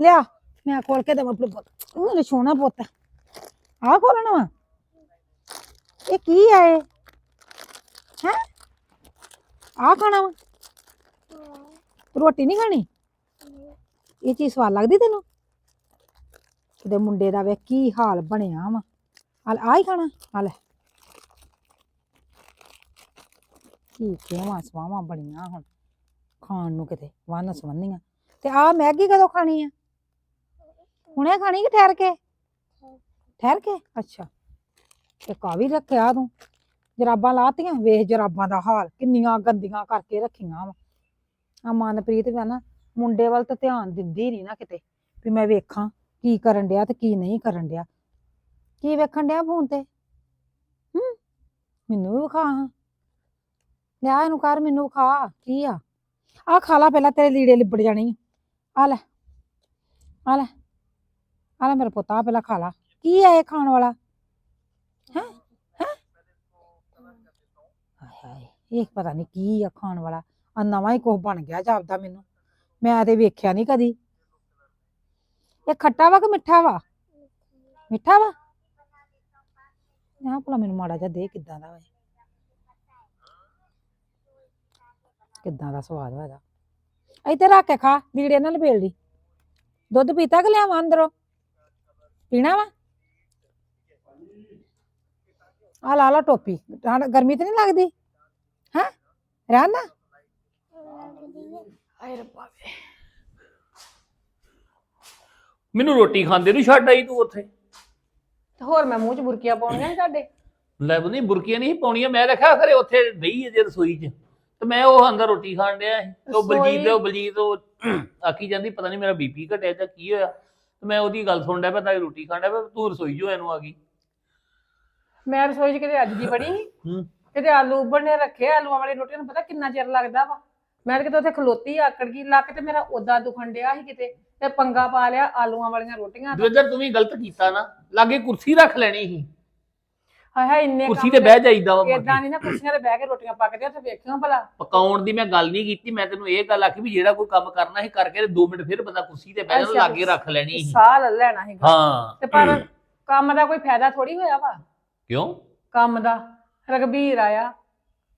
ਲਿਆ ਮੈਂ ਖੋਲ ਕੇ ਦੇਵਾਂ ਆਪਣੇ ਪੁੱਤ। ਮੇਰੇ ਸੋਹਣਾ ਪੁੱਤ। ਆ ਖੋਲਣਾ ਵਾ। ਇਹ ਕੀ ਆ ਇਹ? ਹੈ? ਆ ਖਾਣਾ ਵਾ? ਰੋਟੀ ਨਹੀਂ ਖਾਣੀ? ਇਹ ਚੀਜ਼ ਸਵਾਦ ਲੱਗਦੀ ਤੈਨੂੰ? ਕਿਤੇ ਮੁੰਡੇ ਦਾ ਵੇ ਕੀ ਹਾਲ ਬਣਿਆ ਵਾ। ਹਲ ਆ ਹੀ ਖਾਣਾ ਹਲ ਕੀ ਕਿਵਾਂ ਸਵਾਵਾਂ ਬਣੀਆਂ ਹੁਣ? ਖਾਣ ਨੂੰ ਕਿਤੇ ਵੰਨ ਸਵੰਨੀਆਂ। ਤੇ ਆ ਮੈਗੀ ਕਦੋਂ ਖਾਣੀ ਆ? ਹੁਣੇ ਖਾਣੀ ਕਿ ਠਹਿਰ ਕੇ? ਠਹਿਰ ਕੇ। ਅੱਛਾ। ਤੇ ਕਾ ਵੀ ਰੱਖਿਆ ਤੂੰ। ਜਰਾਬਾਂ ਲਾਤੀਆਂ, ਵੇਖ ਜਰਾਬਾਂ ਦਾ ਹਾਲ, ਕਿੰਨੀਆਂ ਗੰਦੀਆਂ ਕਰਕੇ ਰੱਖੀਆਂ ਵਾ। ਆ ਮਨਪ੍ਰੀਤ ਵੀ ਨਾ, ਮੁੰਡੇ ਵੱਲ ਤਾਂ ਧਿਆਨ ਦਿੰਦੀ ਨਹੀਂ ਨਾ ਕਿਤੇ, ਵੀ ਮੈਂ ਵੇਖਾਂ ਕੀ ਕਰਨ ਡਿਆ ਤੇ ਕੀ ਨਹੀਂ ਕਰਨ ਡਿਆ। ਕੀ ਵੇਖਣ ਡਿਆ ਫੋਨ ਤੇ? ਹੂੰ, ਮੈਨੂੰ ਵੀ ਵਿਖਾ ਹਾਂ। ਲਿਆ ਇਹਨੂੰ ਕਰ, ਮੈਨੂੰ ਖਾ ਕੀ ਆ? ਆ ਖਾ ਲਾ ਪਹਿਲਾਂ, ਤੇਰੇ ਲੀੜੇ ਲਿਬੜ ਜਾਣੇ ਆ। ਲੈ ਆ ਲੈ ਆ ਲੈ ਮੇਰਾ ਪੁੱਤ ਆ ਪਹਿਲਾਂ ਖਾ ਲਾ। ਕੀ ਆ ਇਹ ਖਾਣ ਵਾਲਾ ਹੈ ਹੈ ਹਾਏ ਹਾਏ ਇਹ ਪਤਾ ਨਹੀਂ ਕੀ ਆ ਖਾਣ ਵਾਲਾ। ਆ ਨਵਾਂ ਹੀ ਕੁਝ ਬਣ ਗਿਆ ਜਾਪਦਾ ਮੈਨੂੰ। ਮੈਂ ਤੇ ਵੇਖਿਆ ਨਹੀਂ ਕਦੀ। ਇਹ ਖੱਟਾ ਵਾ ਕਿ ਮਿੱਠਾ ਵਾ? ਮਿੱਠਾ ਵਾ? ਆਹ ਭਲਾ ਮੈਨੂੰ ਮਾੜਾ ਜਿਹਾ ਦੇ ਕਿੱਦਾਂ ਦਾ ਵਾ ਇਹ? ਕਿੱਦਾਂ ਦਾ ਸਵਾਦ ਵਾ ਇਹਦਾ। ਇੱਥੇ ਰੱਖ ਕੇ ਖਾ ਲੀੜੇ ਨਾਲ ਲਪੇੜ ਲਈ। ਦੁੱਧ ਪੀਤਾ ਕਿ ਲਿਆਵਾਂ ਅੰਦਰੋਂ? ਪੀਣਾ ਵਾ? ਆ ਲਾ ਲਾ ਟੋਪੀ। ਠੰਡ- ਗਰਮੀ ਤੇ ਨਹੀਂ ਲੱਗਦੀ? ਹੈ? ਨਾ ਆਏ ਰੱਬਾ ਵੇ। ਮੈਨੂੰ ਰੋਟੀ ਖਾਂਦੇ ਨੂੰ ਛੱਡ ਆਈ ਤੂੰ ਉੱਥੇ। ਤੇ ਹੋਰ ਮੈਂ ਮੂੰਹ ਚ ਬੁਰਕੀਆਂ ਪਾਉਣੀਆਂ ਸੀ ਤੁਹਾਡੇ ਲੈ ਬੁਨੀ ਬੁਰਕੀਆਂ ਨਹੀਂ ਸੀ ਪਾਉਣੀਆਂ ਮੈਂ ਰੱਖਿਆ ਖਰੇ ਉੱਥੇ ਡਈ ਜੇ ਰਸੋਈ 'ਚ। ਤੇ ਮੈਂ ਉਹ ਅੰਦਰ ਰੋਟੀ ਖਾਣ ਡਿਆ ਸੀ। ਤੇ ਉਹ ਬਲਜੀਤ ਦੇ ਉਹ ਬਲਜੀਤ ਉਹ ਆਖੀ ਜਾਂਦੀ ਪਤਾ ਨਹੀਂ ਮੇਰਾ ਬੀਪੀ ਘਟਿਆ ਜਾਂ ਕੀ ਹੋਇਆ। ਤੇ ਮੈਂ ਉਹਦੀ ਗੱਲ ਸੁਣ ਡਿਆ ਪਿਆ ਤਾਂ ਰੋਟੀ ਖਾਣ ਡਿਆ ਪਿਆ ਤੂੰ ਰਸੋਈ 'ਚੋਂ ਇਹਨੂੰ ਆ ਗਈ। ਮੈਂ ਰਸੋਈ ਚ ਕਿਤੇ ਅੱਜ ਦੀ ਬੜੀ ਹੂੰ। ਕਿਤੇ ਆਲੂ ਉਬਲਣੇ ਰੱਖੇ ਆਲੂਆਂ ਵਾਲੀ ਰੋਟੀ ਨੂੰ ਪਤਾ ਕਿੰਨਾ ਚਿਰ ਲੱਗਦਾ ਵਾ? ਮੈਂ ਕਿਤੇ ਉੱਥੇ ਖਲੋਤੀ ਆਕੜ ਗਈ ਲੱਕ ਤੇ ਮੇਰਾ ਉਦਾਂ ਦੁਖਣ ਡਿਆ ਸੀ ਕਿਤੇ ਤੇ ਪੰਗਾ ਪਾ ਲਿਆ ਆਲੂਆਂ ਵਾਲੀਆਂ ਰੋਟੀਆਂ ਦਾ। ਦਵਿੰਦਰ ਤੂੰ ਵੀ ਗਲਤ ਕੀਤਾ ਨਾ ਲਾਗੇ ਕੁਰਸੀ ਰੱਖ ਲੈਣੀ ਸੀ। ਹਾਏ ਹਾਏ ਇੰਨੇ ਕੁਰਸੀ ਤੇ ਬਹਿ ਜਾਈਦਾ ਵਾ ਇਦਾਂ ਨਹੀਂ ਨਾ ਕੁਰਸੀਆਂ ਤੇ ਬਹਿ ਕੇ ਰੋਟੀਆਂ ਪੱਕਦੀਆਂ ਉੱਥੇ ਵੇਖਿਓ ਭਲਾ। ਪਕਾਉਣ ਦੀ ਮੈਂ ਗੱਲ ਨਹੀਂ ਕੀਤੀ ਮੈਂ ਤੈਨੂੰ ਇਹ ਗੱਲ ਆਖੀ ਵੀ ਜਿਹੜਾ ਕੋਈ ਕੰਮ ਕਰਨਾ ਸੀ ਕਰਕੇ 2 ਮਿੰਟ ਫਿਰ ਬੰਦਾ ਕੁਰਸੀ ਤੇ ਬਹਿ ਲਾਗੇ ਰੱਖ ਲੈਣੀ ਸੀ। ਸਾਹ ਲੈ ਲੈਣਾ ਹੈਗਾ ਹਾਂ। ਤੇ ਪਰ ਕੰਮ ਦਾ ਕੋਈ ਫਾਇਦਾ ਥੋੜੀ ਹੋਇਆ ਵਾ? ਕਿਉਂ? ਕੰਮ ਦਾ। ਰਗਬੀਰ ਆਇਆ।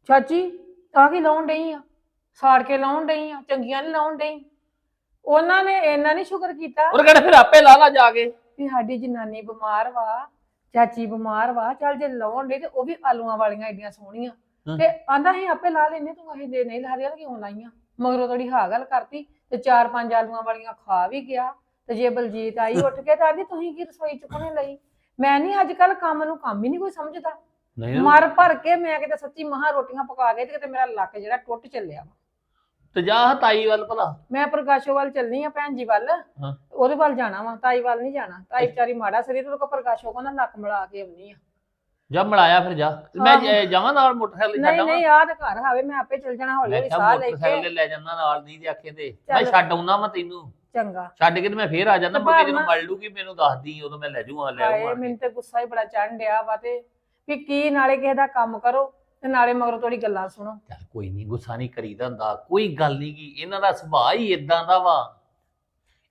ਚਾਚੀ ਆ ਕੀ ਲਾਉਣ ਡਈ ਆ? ਸਾੜ ਕੇ ਲਾਉਣ ਡਈ ਆ ਚੰਗੀਆਂ ਨਹੀਂ ਲਾਉਣ ਡਈ। ਉਹਨਾਂ ਨੇ ਇੰਨਾ ਨਹੀਂ ਸ਼ੁਕਰ ਕੀਤਾ ਉਹ ਕਹਿੰਦਾ ਫਿਰ ਆਪੇ ਲਾ ਲਾ ਜਾ ਕੇ। ਵੀ ਸਾਡੀ ਜਨਾਨੀ ਬਿਮਾਰ ਵਾ ਚਾਚੀ ਬਿਮਾਰ ਵਾ ਚੱਲ ਜੇ ਲਾਉਣ ਦੇ ਤੇ ਉਹ ਵੀ ਆਲੂਆਂ ਵਾਲੀਆਂ ਏਡੀਆਂ ਸੋਹਣੀਆਂ। ਤੇ ਆਂਦਾ ਸੀ ਆਪੇ ਲਾ ਲੈਨੇ ਤੂੰ ਅਸੀਂ ਦੇ ਨਹੀਂ ਲਾ ਰਿਆ ਕਿਉਂ ਲਾਈਆਂ? ਮਗਰੋਂ ਥੋੜੀ ਹਾਂ ਗੱਲ ਕਰਤੀ ਤੇ ਚਾਰ ਪੰਜ ਆਲੂਆਂ ਵਾਲੀਆਂ ਖਾ ਵੀ ਗਿਆ। ਤੇ ਜੇ ਬਲਜੀਤ ਆਈ ਉੱਠ ਕੇ ਤਾਂ ਆਂਦੀ ਤੁਸੀਂ ਕੀ ਰਸੋਈ ਚੁੱਕਣੇ ਲਈ? ਮੈਂ ਨਹੀਂ ਅੱਜ ਕੱਲ ਕੰਮ ਨੂੰ ਕੰਮ ਹੀ ਨਹੀਂ ਕੋਈ ਸਮਝਦਾ। ਨਹੀਂ ਮਰ ਭਰ ਕੇ ਮੈਂ ਕਿਤੇ ਸੱਚੀ ਮਹਾ ਰੋਟੀਆਂ ਪਕਾ ਕੇ ਤੇ ਕਿਤੇ ਮੇਰਾ ਲੱਕ ਜਿਹੜਾ ਟੁੱਟ ਚੱਲਿਆ ਵਾ। ਤੇ ਜਾ ਤਾਈ ਵੱਲ ਭਲਾ। ਮੈਂ ਪ੍ਰਕਾਸ਼ੋ ਵੱਲ ਚੱਲਣੀ ਆ ਭੈਣ ਜੀ ਵੱਲ। ਹਾਂ। ਉਹਦੇ ਵੱਲ ਜਾਣਾ ਵਾ ਤਾਈ ਵੱਲ ਨਹੀਂ ਜਾਣਾ। ਤਾਈ ਵਿਚਾਰੀ ਮਾੜਾ ਸਰੀਰ ਉਹਦੇ ਕੋ ਪ੍ਰਕਾਸ਼ੋ ਕੋ ਨਾ ਨੱਕ ਮਿਲਾ ਕੇ ਆਉਣੀ ਆ। ਜਾ ਮਿਲਾਇਆ ਫਿਰ ਜਾ। ਮੈਂ। ਜ- ਜਾਵਾਂ ਨਾਲ ਮੋਟਰਸਾਈਕਲ ਨਹੀਂ ਛੱਡਾਂ ਨਹੀਂ ਆਹ ਤਾਂ ਘਰ ਹਾਵੇ ਮੈਂ ਆਪੇ ਚੱਲ ਜਾਣਾ ਹੌਲੀ ਮੈਂ ਹੌਲੀ ਕਿਹਾ ਸਾਹ ਲੈ ਮੋਟਰਸਾਈਕਲ ਕੇ। ਤੇ ਲੈ ਜਾਂਦਾ ਨਾਲ ਨਹੀਂ ਤੇ ਆਖੇ ਤੇ। ਮੈਂ ਚੱਲ। ਛੱਡ ਆਉਣਾ ਮੈਂ ਤੈਨੂੰ। ਚੰਗਾ। ਛੱਡ ਕੇ ਤੇ ਮੈਂ ਫੇਰ ਆ ਜਾਂਦਾ ਮੁੜ ਕੇ ਜਦੋਂ ਨਾ- ਮੜ ਲੂਗੀ ਮੈਨੂੰ ਦੱਸਦੀ ਉਦੋਂ ਮੈਂ ਲੈ ਜਾਊਂਗਾ ਲੈ ਹਾਏ ਆਊਂਗਾ ਮੈਨੂੰ ਤੇ ਗੁੱਸਾ ਹੀ ਬੜਾ ਚੜ੍ਹਨ ਡਿਆ ਵਾ ਤੇ ਵੀ ਕੀ ਨਾਲੇ ਕਿਸੇ ਦਾ ਕੰਮ ਕਰੋ ਤੇ ਨਾਲੇ ਮਗਰੋਂ ਥੋੜੀ ਗੱਲਾਂ ਸੁਣੋ। ਚੱਲ ਕੋਈ ਨਹੀਂ ਗੁੱਸਾ ਨਹੀਂ ਕਰੀਦਾ ਹੁੰਦਾ ਕੋਈ ਗੱਲ ਨਹੀਂ ਕੀ ਇਹਨਾਂ ਦਾ ਸੁਭਾਅ ਹੀ ਇਦਾਂ ਦਾ ਵਾ।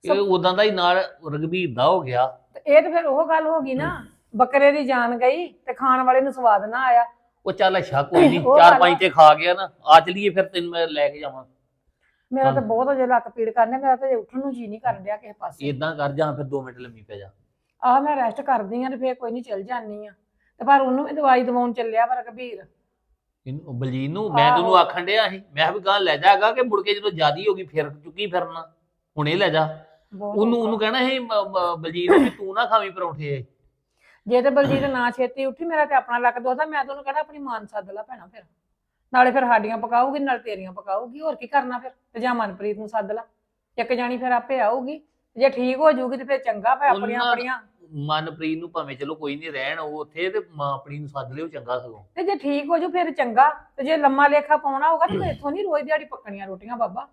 ਇਹ ਉਦਾਂ ਦਾ ਹੀ ਨਾਲ ਰਗਵੀਰ ਦਾ ਹੋ ਗਿਆ। ਤੇ ਇਹ ਤੇ ਫਿਰ ਉਹ ਗੱਲ ਹੋ ਗਈ ਨਾ ਬੱਕਰੇ ਦੀ ਜਾਨ ਗਈ ਤੇ ਖਾਣ ਵਾਲੇ ਨੂੰ ਸਵਾਦ ਨਾ ਆਇਆ। ਉਹ ਚੱਲ ਅੱਛਾ ਕੋਈ ਨਹੀਂ ਉਹ ਚਾਰ ਗੱਲ- ਪੰਜ ਤੇ ਖਾ ਗਿਆ ਨਾ ਆ ਚਲੀਏ ਫਿਰ ਤੈਨੂੰ ਮੈਂ ਲੈ ਕੇ ਜਾਵਾਂ। ਮੇਰਾ ਤਾਂ। ਬਹੁਤ ਅਜੇ ਲੱਕ ਪੀੜ ਕਰਨੇ ਮੇਰਾ ਤਾਂ ਅਜੇ ਉੱਠਣ ਨੂੰ ਜੀ ਨਹੀਂ ਕਰਨ ਡਿਆ ਕਿਸੇ ਪਾਸੇ। ਇਦਾਂ ਕਰ ਜਾਂ ਫਿਰ 2 ਮਿੰਟ ਲੰਮੀ ਪੈ ਜਾ। ਆਹ ਮੈਂ ਰੈਸਟ ਕਰਦੀ ਆ ਤੇ ਫੇਰ ਕੋਈ ਨਹੀਂ ਚੱਲ ਜਾਨੀ ਆ। ਤੇ ਪਰ ਉਹਨੂੰ ਵੀ ਦਵਾਈ ਦਵਾਉਣ ਚੱਲਿਆ ਪਰ ਕਬੀਰ। ਇਹਨੂੰ ਬਲਜੀਤ ਨੂੰ ਮੈਂ ਤੈਨੂੰ। ਆਖਣ ਡਿਆ ਸੀ ਮੈਂ ਕਿਹਾ ਵੀ ਗਾਂ ਲੈ ਜਾਗਾ ਕਿ ਮੁੜ ਕੇ ਜਦੋਂ ਜਿਆਦੀ ਹੋ ਗਈ ਫਿਰ ਚੁੱਕੀ ਫਿਰਨਾ। ਹੁਣੇ ਲੈ ਜਾ। ਬਹੁਤ ਉਹਨੂੰ। ਉਹਨੂੰ ਕਹਿਣਾ ਮ- ਬਲਜੀਤ ਨੂੰ ਵੀ ਤੂੰ ਨਾ ਖਾਵੀਂ ਪਰੌਂਠੇ। ਜੇ ਤੇ ਬਲਜੀਤ ਨਾ ਛੇਤੀ ਉੱਠੀ ਮੇਰਾ ਤੇ ਆਪਣਾ ਲੱਕ ਦੋਦਾ ਮੈਂ ਤਾਂ ਉਹਨੂੰ ਕਹਿਣਾ ਆਪਣੀ ਮਾਂ ਨੂੰ ਸੱਦ ਲਾ ਭੈਣਾ ਫਿਰ। ਨਾਲੇ ਫਿਰ ਸਾਡੀਆਂ ਪਕਾਊਗੀ ਨਾਲ ਤੇਰੀਆਂ ਪਕਾਊਗੀ ਹੋਰ ਕੀ ਕਰਨਾ ਫਿਰ? ਤੇ ਜਾਂ ਮਨਪ੍ਰੀਤ ਨੂੰ ਸੱਦ ਲਾ। ਇੱਕ ਜਾਣੀ ਫਿਰ ਆਪੇ ਆਊਗੀ ਜੇ ਠੀਕ ਹੋ ਜਾਊਗੀ ਤੇ ਫਿਰ ਚੰਗਾ ਭੈ ਆਪਣੀਆਂ ਉਹਨਾਂ- ਆਪਣੀਆਂ। ਮਨਪ੍ਰੀਤ ਨੂੰ ਭਾਵੇਂ ਚਲੋ ਕੋਈ ਨਹੀਂ ਰਹਿਣ ਉਹ ਉੱਥੇ ਤੇ ਮਾਂ ਆਪਣੀ ਨੂੰ ਸੱਦ ਲਿਓ ਚੰਗਾ ਸਗੋਂ। ਤੇ ਜੇ ਠੀਕ ਹੋ ਜੂ ਫਿਰ ਚੰਗਾ ਤੇ ਜੇ ਲੰਮਾ ਲੇਖਾ ਪਾਉਣਾ ਹੋਊਗਾ ਤੇ ਇੱਥੋਂ ਨਹੀਂ ਰੋਜ਼ ਦਿਹਾੜੀ ਪੱਕਣੀਆਂ ਰੋਟੀਆਂ ਬਾਬਾ।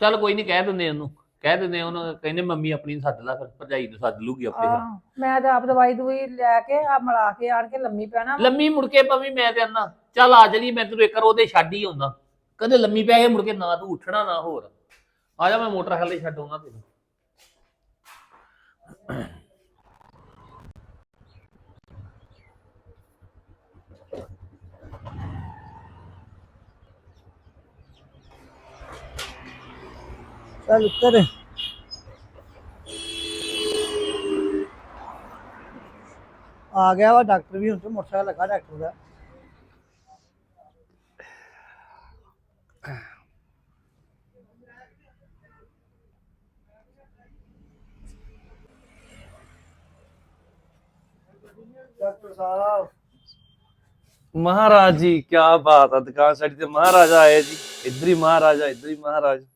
ਚੱਲ ਕੋਈ ਨਹੀਂ ਕਹਿ ਦਿੰਦੇ ਉਹਨੂੰ ਕਹਿ ਦਿੰਦੇ ਉਹਨੂੰ ਕਹਿੰਦੇ ਮੰਮੀ ਆਪਣੀ ਨੂੰ ਸੱਦ ਲਾ ਫਿਰ ਭਰਜਾਈ ਨੂੰ ਸੱਦ ਲੂਗੀ ਆਪੇ ਫਿਰ। ਆਹ, ਮੈਂ ਤਾਂ ਆਪ ਦਵਾਈ ਦਵਾਈ ਲੈ ਕੇ ਆ ਮਿਲਾ ਕੇ ਆਣ ਕੇ ਲੰਮੀ ਪੈਣਾ। ਲੰਮੀ ਮੁੜ ਕੇ ਪਵੀ ਮੈਂ ਤੇ ਅੰਨਾ ਚੱਲ ਆ ਜਲੀ ਮੈਂ ਤੈਨੂੰ ਇੱਕ ਵਾਰ ਉਹਦੇ ਛੱਡ ਹੀ ਆਉਂਦਾ ਕਦੇ ਲੰਮੀ ਪੈ ਕੇ ਮੁੜ ਕੇ ਨਾ ਤੂੰ ਉੱਠਣਾ ਨਾ ਹੋਰ। ਆ ਜਾ ਮੈਂ ਮੋਟਰਸਾਈਕਲ ਤੇ ਛੱਡ ਆਉਂਦਾ ਤੈਨੂੰ। चल उतर। आ गया वा डॉक्टर भी, उनसे मोटरसाइकिल लगा डॉक्टर का महाराज जी, क्या बात है, दुकान साड़ी महाराजा आए जी। इधर ही महाराजा इधर ही महाराजा।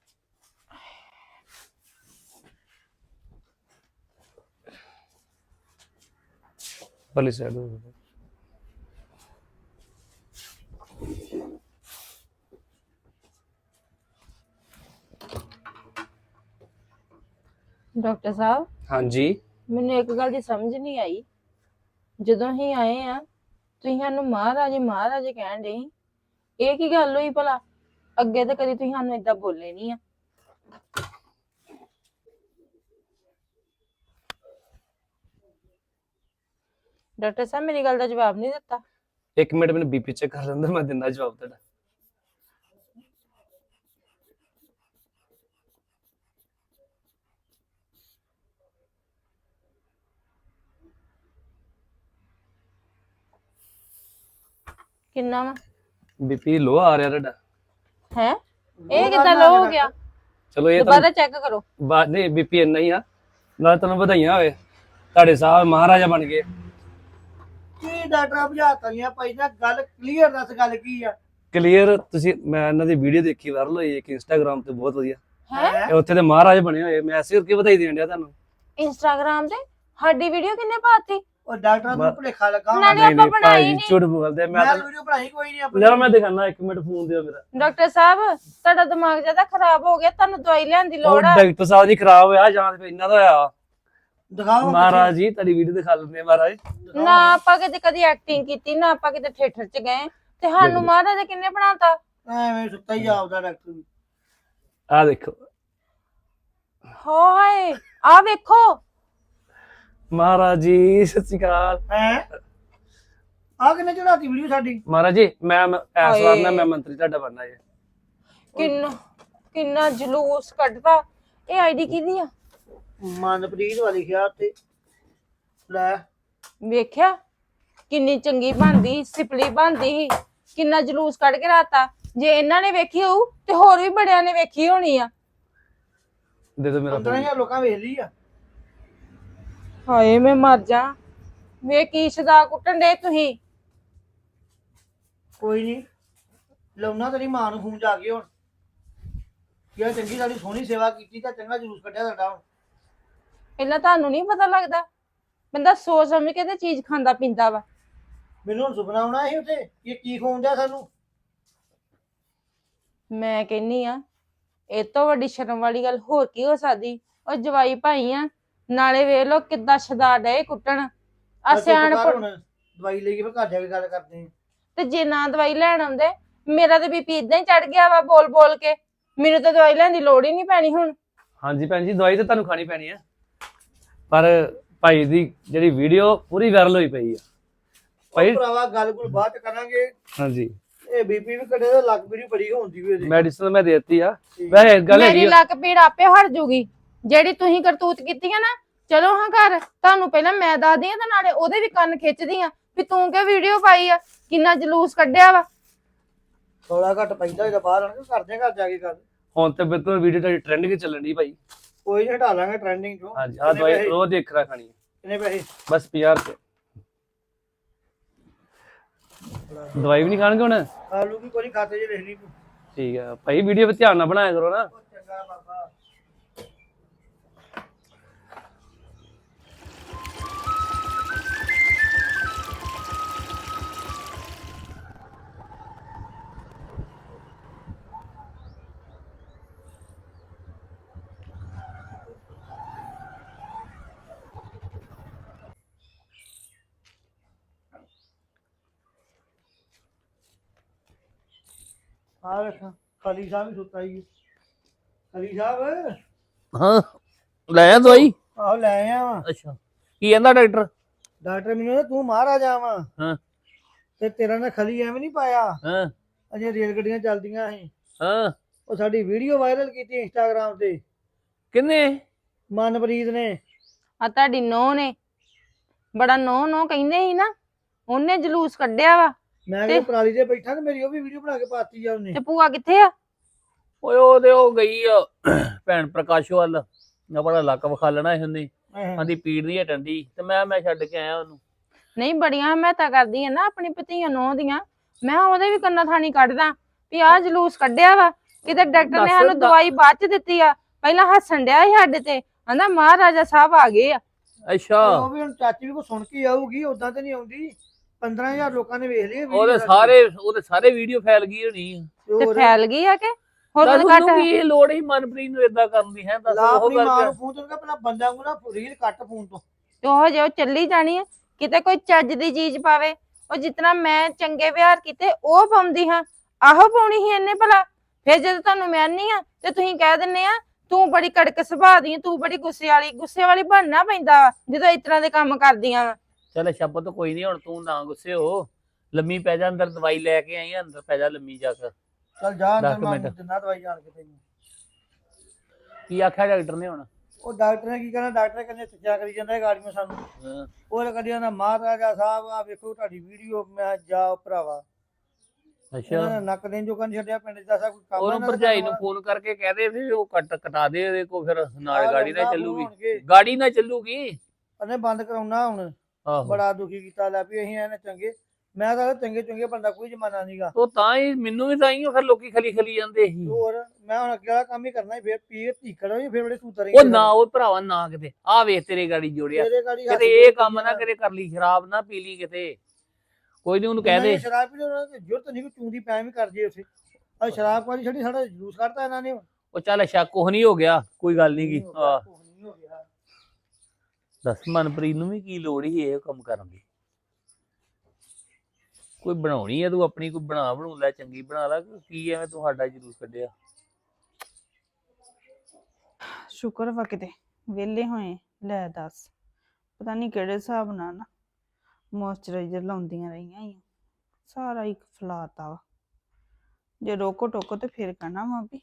ਭਲੀ ਸਾਈਡ ਹੋ ਜਾਓ। ਡਾਕਟਰ ਸਾਹਿਬ ਹਾਂਜੀ। ਮੈਨੂੰ ਇੱਕ ਗੱਲ ਦੀ ਸਮਝ ਨਹੀਂ ਆਈ। ਜਦੋਂ ਹੀ ਆਏ ਆ ਤੁਸੀਂ ਸਾਨੂੰ ਮਹਾਰਾਜੇ ਮਹਾਰਾਜੇ ਕਹਿਣ ਦੇ ਇਹ ਕੀ ਗੱਲ ਹੋਈ ਭਲਾ? ਅੱਗੇ ਤਾਂ ਕਦੀ ਤੁਸੀਂ ਸਾਨੂੰ ਏਦਾਂ ਬੋਲੇ ਨਹੀਂ ਆ। ਡਾਕਟਰ ਸਾਹਿਬ ਮੇਰੀ ਗੱਲ ਦਾ ਜਵਾਬ ਨਹੀਂ ਦਿੱਤਾ। ਇੱਕ ਮਿੰਟ ਮੈਨੂੰ ਬੀਪੀ ਚੈੱਕ ਕਰ ਲੈਂਦਾ ਮੈਂ ਦਿੰਦਾ ਜਵਾਬ ਤੁਹਾਡਾ। ਕਿੰਨਾ ਵਾ? ਬੀਪੀ ਲੋ ਆ ਰਿਹਾ ਤੁਹਾਡਾ। ਹੈ? ਇਹ ਕਿੱਦਾਂ ਲੋ ਹੋ ਗਿਆ? ਚਲੋ ਇਹ ਦੁਬਾਰਾ ਚੈੱਕ ਕਰੋ। ਨਹੀਂ ਬੀਪੀ ਇੰਨਾ ਹੀ ਆ। ਨਾਲ ਤੁਹਾਨੂੰ ਵਧਾਈਆਂ ਹੋਵੇ ਤੁਹਾਡੇ ਸਾਹਿਬ ਮਹਾਰਾਜਾ ਬਣ ਗਏ। ਕੀ ਡਾਕਟਰ ਬੁਝਾਤਾ ਨਹੀਂ ਭਾਈ ਨਾ ਗੱਲ ਕਲੀਅਰ ਦੱਸ ਗੱਲ ਕੀ ਆ? ਕਲੀਅਰ ਤੁਸੀਂ ਮੈਂ ਇਹਨਾਂ ਦੀ ਵੀਡੀਓ ਦੇਖੀ ਵਾਇਰਲ ਹੋਈ ਇੱਕ ਇੰਸਟਾਗ੍ਰam ਤੇ ਬਹੁਤ ਵਧੀਆ। ਹੈ? ਇਹ ਉੱਥੇ ਦੇ ਮਹਾਰਾਜ ਬਣੇ ਹੋਏ ਮੈਂ ਐਸੇ ਕਰਕੇ ਵਧਾਈ ਦੇਣ ਡਿਆ ਤੁਹਾਨੂੰ। ਇੰਸਟਾਗ੍ਰਾਮ ਤੇ? ਸਾਡੀ ਵੀਡੀਓ ਕਿੰਨੇ ਪਾਤੀ? ਉਹ ਡਾਕਟਰ ਨੂੰ ਭੁਲੇਖਾ ਲੱਗਾ ਹੋਣਾ। ਨਾਲੇ ਆਪਾਂ ਬਣਾਈ ਨਹੀਂ। ਝੂਠ ਬੋਲਦੇ ਮੈਂ ਤਾਂ ਵੀਡੀਓ ਬਣਾਈ ਕੋਈ ਨਹੀਂ ਆਪਣੀ। ਲੈ ਮੈਂ ਦਿਖਾਣਾ ਇੱਕ ਮਿੰਟ ਫੋਨ ਦਿਓ ਮੇਰਾ। ਡਾਕਟਰ ਸਾਹਿਬ ਤੁਹਾਡਾ ਦਿਮਾਗ ਜ਼ਿਆਦਾ ਖਰਾਬ ਹੋ ਗਿਆ ਤੁਹਾਨੂੰ ਦਵਾਈ ਲੈਣ ਦੀ ਲੋੜ ਆ। ਡਾਕਟਰ ਸਾਹਿਬ ਜੀ ਖਰਾਬ ਹੋਇਆ ਜਾਂ ਤੇ ਇੰਨਾ ਦਾ ਹੋਇਆ। ਦਿਖਾਓ ਮਹਾਰਾਜ ਜੀ ਤੁਹਾਡੀ ਵੀਡੀਓ ਦਿਖਾ ਲੈਂਦੇ ਆ ਮਹਾਰਾਜ। ਨਾ ਆਪਾਂ ਕਿਤੇ ਕਦੀ ਐਕਟਿੰਗ ਕੀਤੀ ਨਾ ਆਪਾਂ ਕਿਤੇ ਥੀਏਟਰ 'ਚ ਗਏ। ਤੇ ਸਾਨੂੰ ਮਹਾਰਾਜਾ ਕਿੰਨੇ ਬਣਾਤਾ? ਐਵੇਂ ਸੁੱਤਾ ਹੀ ਆਪਦਾ ਡਾਕਟਰ ਵੀ ਆਹ ਦੇਖੋ। ਹਾਏ ਆ ਵੇਖੋ। ਮਹਾਰਾਜ ਜੀ ਸਤਿ ਸ਼੍ਰੀ ਅਕਾਲ। ਹੈ? ਆ ਕਿਨੇ ਚੜਾਤੀ ਵੀਡੀਓ ਸਾਡੀ? ਮਹਾਰਾਜ ਜੀ ਮੈਂ ਮੈਂ- ਇਸ ਵਾਰ ਨਾ। ਮੈਂ ਮੰਤਰੀ ਤੁਹਾਡਾ ਬਣਨਾ ਹੈ ਕਿੰਨਾ ਕਿੰਨਾ ਜਲੂਸ ਕੱਢਦਾ ਇਹ ਆਈਡੀ ਕਿਹਦੀ ਆ? ਮਨਪ੍ਰੀਤ ਵਾਲੀ ਲਿਖਿਆ ਤੇ। ਲੈ। ਵੇਖਿਆ? ਕਿੰਨੀ ਚੰਗੀ ਬਣਦੀ ਸਿਪਲੀ ਬਣਦੀ ਸੀ। ਕਿੰਨਾ ਜਲੂਸ ਕੱਢ ਕੇ ਰਾਤਾ ਜੇ ਇਹਨਾਂ ਨੇ ਵੇਖੀ ਹੋਊ ਤੇ ਹੋਰ ਵੀ ਬੜਿਆਂ ਨੇ ਵੇਖੀ ਹੋਣੀ ਆ। ਦੇ ਦਿਓ ਮੇਰਾ phone। 15000 ਲੋਕਾਂ ਵੇਖ ਲਈ ਆ। ਹਾਏ ਮੈਂ ਮਰ ਜਾ। ਵੇ ਕੀ ਸਦਾ ਕੁੱਟਣ ਦੇ ਤੁਸੀਂ? ਕੋਈ ਨਹੀਂ ਲਾਉਣਾ ਤੇਰੀ ਮਾਂ ਨੂੰ ਫੋਨ ਜਾ ਕੇ ਹੁਣ ਕਿਹਾ ਚੰਗੀ ਸਾਡੀ ਸੋਹਣੀ ਸੇਵਾ ਕੀਤੀ ਤਾਂ ਚੰਗਾ ਜਲੂਸ ਕੱਢਿਆ ਤੁਹਾਡਾ ਹੁਣ। ਪਹਿਲਾਂ ਤੁਹਾਨੂੰ ਨਹੀਂ ਪਤਾ ਲੱਗਦਾ? ਬੰਦਾ ਸੋਚ ਸਮਝ ਕੇ ਤੇ ਚੀਜ਼ ਖਾਂਦਾ ਪੀਂਦਾ ਵਾ। ਮੈਨੂੰ ਹੁਣ ਸੁਪਨਾ ਆਉਣਾ ਸੀ ਉੱਥੇ ਇਹ ਕੀ ਡਿਆ ਸਾਨੂੰ। ਮੈਂ ਕਹਿੰਨੀ ਆ ਇਹ ਤੋਂ ਵੱਡੀ ਸ਼ਰਮ ਵਾਲੀ ਗੱਲ ਹੋਰ ਕੀ ਹੋ ਸਕਦੀ? ਉਹ ਜਵਾਈ ਭਾਈ ਆ ਨਾਲੇ ਵੇਖ ਲੋ ਕਿੱਦਾਂ ਸ਼ਦਾ ਡਏ ਕੁੱਟਣ। ਆ ਚੱਲ ਚੁੱਪ ਹੁਣ ਦਵਾਈ ਲੈ ਕੇ ਫਿਰ ਘਰ ਜਾ ਕੇ ਗੱਲ ਕਰਦੇ ਆ। ਤੇ ਜੇ ਨਾ ਦਵਾਈ ਲੈਣ ਆਉਂਦੇ ਮੇਰਾ ਤੇ ਬੀਪੀ ਇਦਾਂ ਹੀ ਚੜ ਗਿਆ ਵਾ ਬੋਲ ਬੋਲ ਕੇ। ਮੈਨੂੰ ਤਾਂ ਦਵਾਈ ਲੈਣ ਦੀ ਲੋੜ ਹੀ ਨਹੀਂ ਪੈਣੀ ਹੁਣ। ਹਾਂਜੀ ਭੈਣ ਜੀ ਦਵਾਈ ਤਾਂ ਤੁਹਾਨੂੰ ਖਾਣੀ ਪੈਣੀ ਆ। ਪਰ ਭਾਈ ਦੀ ਜਿਹੜੀ ਵੀਡੀਓ ਪੂਰੀ ਵਾਇਰਲ ਹੋਈ ਪਈ ਆ। ਭਾਈ ਭਰਾਵਾ ਗੱਲ ਗੁਲ ਬਾਅਦ ਚ ਕਰਾਂਗੇ। ਹਾਂਜੀ। ਇਹ ਬੀਪੀ ਵੀ ਕੱਢੇ ਦਾ ਲੱਕ ਵੀ ਬੜੀ ਹੁੰਦੀ ਵੀ ਇਹਦੀ ਮੈਡੀਸਨ ਮੈਂ ਦੇ ਦਿੱਤੀ ਆ। ਵੈਸੇ ਇੱਕ ਗੱਲ ਹੈਗੀ ਮੇਰੀ ਆ, ਲੱਕ ਪੀੜ ਆਪੇ ਹਟ ਜੂਗੀ। ਜਿਹੜੀ ਤੁਸੀਂ ਕਰਤੂਤ ਕੀਤੀ ਨਾ ਚਲੋ ਹਾਂ ਘਰ ਤੁਹਾਨੂੰ ਪਹਿਲਾਂ ਮੈਂ ਦੱਸਦੀ ਆ ਤੇ ਨਾਲੇ ਉਹਦੇ ਵੀ ਕੰਨ ਖਿੱਚਦੀ ਆ ਵੀ ਤੂੰ ਕਿ ਵੀਡੀਓ ਪਾਈ ਆ? ਕਿੰਨਾ ਜਲੂਸ ਕੱਢਿਆ ਵਾ? ਥੋੜਾ ਘੱਟ ਪੈਂਦਾ ਇਹਦਾ ਬਾਹਰ ਆਣ ਕੇ ਕਰਦੇ ਆ ਘਰ ਜਾ ਕੇ ਗੱਲ ਹੁਣ ਤੇ ਬਿਲਕੁਲ ਵੀਡੀਓ ਤੁਹਾਡੀ ਟ੍ਰੈਂਡਿੰਗ ਚੱਲਣ ਦੀ ਭਾਈ। ਕੋਈ ਨਹੀਂ ਹਟਾ ਲਾਂਗੇ ਟ੍ਰੈਂਡਿੰਗ ਚੋਂ ਹਾਂਜੀ ਆ ਕਿੰਨੇ ਦਵਾਈ ਪੈਸੇ? ਰੋਜ਼ ਦੇਖ ਰਾ ਖਾਣੀ ਆ। ਕਿੰਨੇ ਪੈਸੇ? ਬਸ 50 ਰੁਪਏ। ਦਵਾਈ ਵੀ ਨਹੀਂ ਖਾਣਗੇ ਹੁਣ? ਆਲੂ ਵੀ ਕੋਈ ਖਾਤੇ ਲਈ ਤੂੰ। ਠੀਕ ਆ ਭਾਈ ਵੀਡੀਓ ਵੀ ਧਿਆਨ ਨਾਲ ਬਣਾਇਆ ਕਰੋ ਨਾ। ਉਹ ਚੰਗਾ ਬਾਬਾ। ਆ ਵੇਖ ਖਲੀ ਸਾਹਿਬ ਵੀ ਸੁੱਤਾ ਹੀ ਖਲੀ ਸਾਹਿਬ ਹਾਂ ਲੈ ਆ ਦਵਾਈ? ਆਹ ਲੈ ਆਇਆ ਵਾ ਅੱਛਾ ਕੀ ਕਹਿੰਦਾ ਡਾਕਟਰ? ਡਾਕਟਰ ਮੈਨੂੰ ਕਹਿੰਦਾ ਤੂੰ ਮਹਾਰਾਜਾ ਵਾ। ਹਾਂ। ਤੇ ਤੇਰਾ ਨਾ ਖਲੀ ਐਵੇਂ ਨਹੀਂ ਪਾਇਆ। ਹਾਂ। ਅਜੇ ਰੇਲ ਗੱਡੀਆਂ ਚੱਲਦੀਆਂ ਸੀ। ਹਾਂ। ਉਹ ਸਾਡੀ ਵੀਡੀਓ ਵਾਇਰਲ ਕੀਤੀ ਇੰਸਟਾਗ੍ਰam ਤੇ। ਕਿੰਨੇ? ਮਨਪ੍ਰੀਤ ਨੇ। ਆ ਤੁਹਾਡੀ ਨੋ ਨੇ। ਬੜਾ ਨੋ ਨੋ ਕਹਿੰਦੇ ਸੀ ਨਾ। ਉਹਨੇ ਜਲੂਸ ਕੱਢਿਆ ਵਾ। ਮੈਂ ਤੇ- ਕਿ ਪਰਾਲੀ ਤੇ ਬੈਠਾ ਤੇ ਮੇਰੀ ਉਹ ਵੀ ਵੀਡੀਓ ਬਣਾ ਕੇ ਪਾਤੀ ਆ ਉਹਨੇ। ਤੇ ਭੂਆ ਕਿੱਥੇ ਆ? ਓਏ ਉਹਦੇ ਉਹ ਗਈ ਆ ਭੈਣ ਪ੍ਰਕਾਸ਼ ਵੱਲ। ਨਾ ਬੜਾ ਲੱਕ ਵਿਖਾ ਲੈਣਾ ਸੀ ਉਹਨੇ। ਆਂਦੀ ਪੀੜ ਨਹੀਂ ਹਟਣ ਦੀ। ਤੇ ਮੈਂ ਮੈਂ ਛੱਡ ਕੇ ਆਇਆ ਉਹਨੂੰ। ਨਹੀਂ ਬੜੀਆਂ ਹਮਾਇਤਾਂ ਕਰਦੀ ਆ ਨਾ ਆਪਣੀ ਪਤੀਆਂ ਨੂੰ ਦੀਆਂ। ਮੈਂ ਕਿਹਾ ਉਹਦੇ ਵੀ ਕੰਨਾਂ ਥਾਣੀ ਕੱਢਦਾ ਵੀ ਆਹ ਜਲੂਸ ਕੱਢਿਆ ਵਾ। ਕਿਤੇ ਡਾਕਟਰ ਨੇ ਸਾਨੂੰ ਦਾ- ਦਵਾਈ ਬਾਅਦ ਚ ਦਿੱਤੀ ਆ। ਪਹਿਲਾਂ ਹੱਸਣ ਡਿਆ ਸੀ ਸਾਡੇ ਤੇ। ਕਹਿੰਦਾ ਮਹਾਰਾਜਾ ਸਾਹਿਬ ਆ ਗਏ ਆ। ਅੱਛਾ। ਉਹ ਵੀ ਹੁਣ ਚਾਚੀ ਵੀ ਕੋ ਸੁਣ ਕੇ ਆਊਗੀ ਉਦਾਂ ਤੇ ਨਹੀਂ ਆਉਂਦੀ। 15000 ਲੋਕਾਂ ਨੇ ਵੇਖ ਲਈ ਉਹਦੇ ਸਾਰੇ ਉਹਦੇ ਸਾਰੇ ਵੀਡੀਓ ਫੈਲ ਗਈ ਹੋਣੀ ਆ। ਤੇ ਫੈਲ ਗਈ ਆ ਕਿ? ਹੋਰ ਦੱਸ ਕੋਈ ਘੱਟ ਉਹਨੂੰ ਕੀ ਲੋੜ ਹੀ ਮਨਪ੍ਰੀਤ ਨੂੰ ਇਦਾਂ ਕਰਨ ਦੀ ਹੈ ਦੱਸ ਉਹ ਕਰਕੇ। ਨੂੰ ਫੋਨ ਤੋਂ ਪਹਿਲਾਂ ਬੰਦਾ ਨੂੰ ਨਾ ਰੀਲ ਕੱਟ ਫੋਨ ਤੋਂ। ਤੇ ਉਹ ਜੋ ਚੱਲੀ ਜਾਣੀ ਆ। ਕਿਤੇ ਕੋਈ ਚੱਜ ਦੀ ਚੀਜ਼ ਪਾਵੇ ਉਹ ਜਿਤਨਾ ਮੈਂ ਚੰਗੇ ਵਿਹਾਰ ਕੀਤੇ ਉਹ ਪਾਉਂਦੀ ਹਾਂ। ਆਹੋ ਪਾਉਣੀ ਸੀ ਇਹਨੇ ਭਲਾ। ਫਿਰ ਜਦੋਂ ਤੁਹਾਨੂੰ ਮੈਂ ਨਹੀਂ ਆ ਤੇ ਤੁਸੀਂ ਕਹਿ ਦਿੰਨੇ ਆ ਤੂੰ ਬੜੀ ਕੜਕ ਸੁਭਾਅ ਦੀ ਆਂ, ਤੂੰ ਬੜੀ ਗੁੱਸੇ ਵਾਲੀ ਗੁੱਸੇ ਵਾਲੀ ਬਣਨਾ ਪੈਂਦਾ ਜਦੋਂ ਇਸ ਤਰ੍ਹਾਂ ਦੇ ਕੰਮ ਕਰਦੀਆਂ ਚੱਲ ਸ਼ਬਦ ਕੋਈ ਨਹੀਂ ਹੁਣ ਤੂੰ ਨਾ ਗੁੱਸੇ ਹੋ। ਲੰਮੀ ਪੈ ਜਾ ਅੰਦਰ ਦਵਾਈ ਲੈ ਕੇ ਆਈ ਆ, ਅੰਦਰ ਪੈ ਜਾ ਲੰਮੀ ਜਾ ਕੇ। ਚੱਲ ਜਾ ਅੰਦਰ ਮੈਂ। ਦਿੰਦਾ ਦਵਾਈ ਜਾਣ ਕੇ ਤੈਨੂੰ ਕੀ ਆਖਿਆ ਡਾਕਟਰ ਨੇ ਹੁਣ? ਉਹ ਡਾਕਟਰ ਨੇ ਕੀ ਕਹਿਣਾ ਡਾਕਟਰ ਕਹਿੰਦੇ ਸੱਚਾ ਕਰੀ ਜਾਂਦਾ ਹੈ ਗਾੜੀਆਂ ਸਾਨੂੰ। ਹਾਂ, ਉਹ ਤਾਂ ਨਾ ਮਹਾਰਾਜਾ ਸਾਹਿਬ ਆ ਵੇਖੋ ਤੁਹਾਡੀ ਵੀਡੀਓ ਮੈਂ ਜਾ ਭਰਾਵਾ। ਇਹਨਾਂ ਨੇ ਅੱਛਾ ਨੱਕ ਦੇਣ ਜੋ ਕੰਨ ਛੱਡਿਆ ਪਿੰਡ ਦਾ ਸਭ ਕੋਈ ਕੰਮ ਉਹਨੂੰ ਦਾ ਭਰਜਾਈ ਨੂੰ। ਫੋਨ ਕਰਕੇ ਕਹਦੇ ਵੀ ਉਹ ਕੱਟ ਕਟਾ ਦੇ ਉਹਦੇ ਕੋ ਫਿਰ ਨਾਲ ਗਾੜੀ ਨਾ ਚੱਲੂਗੀ। ਗਾੜੀ ਨਾ ਚੱਲੂਗੀ। ਉਹਨੇ ਬੰਦ ਕਰਾਉਣਾ ਹੁਣ। ਆਹੋ। ਬੜਾ ਦੁਖੀ ਕੀਤਾ ਲੈ ਵੀ ਅਸੀਂ ਇਹਨੇ ਚੰਗੇ ਮੈਂ ਤਾਂ ਚੰਗੇ ਚੰਗੇ ਬੰਦਾ ਕੋਈ ਜਮਾਨਾ ਨਹੀਂਗਾ ਉਹ ਤਾਂ ਹੀ ਮੈਨੂੰ ਵੀ ਤਾਂ ਹੀ ਉਹ ਫਿਰ ਲੋਕੀ ਖਲੀ ਖਲੀ ਜਾਂਦੇ ਸੀ। ਹੋਰ ਮੈਂ ਹੁਣ ਅੱਗੇ ਵਾਲਾ ਕੰਮ ਹੀ ਕਰਨਾ ਹੀ ਫੇਰ ਪੀ ਕੇ ਧੀਕੜ ਹੋਈ ਫੇਰ ਬੜੇ ਸੂਤਰ ਉਹ ਨਾ ਉਹ ਭਰਾਵਾ ਨਾ ਕਿਤੇ। ਆ ਵੇਖ ਤੇਰੇ ਗਾੜੀ ਜੋੜਿਆ। ਤੇਰੇ ਗਾੜੀ ਹੱਥ ਕਿਤੇ ਇਹ ਕੰਮ ਨਾ ਕਰੇ ਕਰ ਲਈ ਸ਼ਰਾਬ ਨਾ ਪੀ ਲਈ ਕਿਤੇ। ਕੋਈ ਨਹੀਂ ਉਹਨੂੰ ਕਹਿ ਦੇ। ਸ਼ਰਾਬ ਪੀ ਲੋ ਜੁਰਤ ਨਹੀਂ ਕੋਈ ਚੂੰਦੀ ਪੈ ਵੀ ਕਰ ਜੇ ਉਸੇ ਆ ਸ਼ਰਾਬ ਵਾਲੀ ਛੱਡੀ ਸਾਡਾ ਜਲੂਸ ਕੱਢਤਾ ਇਹਨਾਂ ਨੇ ਉਹ ਚੱਲ ਸ਼ੱਕ ਕੁਛ ਨਹੀਂ ਹੋ ਗਿਆ ਕੋਈ ਗੱਲ ਨਹੀਂ ਗੀ। ਆ ਨਹੀਂ ਹੋ ਗਿਆ ਦੱਸ। ਮਨਪ੍ਰੀਤ ਨੂੰ ਵੀ ਕੀ ਲੋੜ ਹੀ ਇਹ ਕੰਮ ਕਰਨ ਦੀ? ਕੋਈ ਬਣਾਉਣੀ ਹੈ ਤੂੰ ਆਪਣੀ ਕੋਈ ਬਣਾ ਬਣੂ ਲੈ ਚੰਗੀ ਬਣਾ ਲੈ ਕੀ ਐਵੇਂ ਤੂੰ ਸਾਡਾ ਜਲੂਸ ਕੱਢਿਆ? ਸ਼ੁਕਰ ਵਾ ਕਿਤੇ ਵਿਹਲੇ ਹੋਏ ਲੈ ਦੱਸ। ਪਤਾ ਨਹੀਂ ਕਿਹੜੇ ਹਿਸਾਬ ਨਾਲ ਨਾ ਮੋਇਸਚਰਾਈਜ਼ਰ ਲਾਉਂਦੀਆਂ ਰਹੀਆਂ ਈ ਸਾਰਾ ਹੀ ਫਲਾਤਾ ਵਾ। ਜੇ ਰੋਕੋ ਟੋਕੋ ਤੇ ਫਿਰ ਕਹਿਣਾ ਵਾ ਵੀ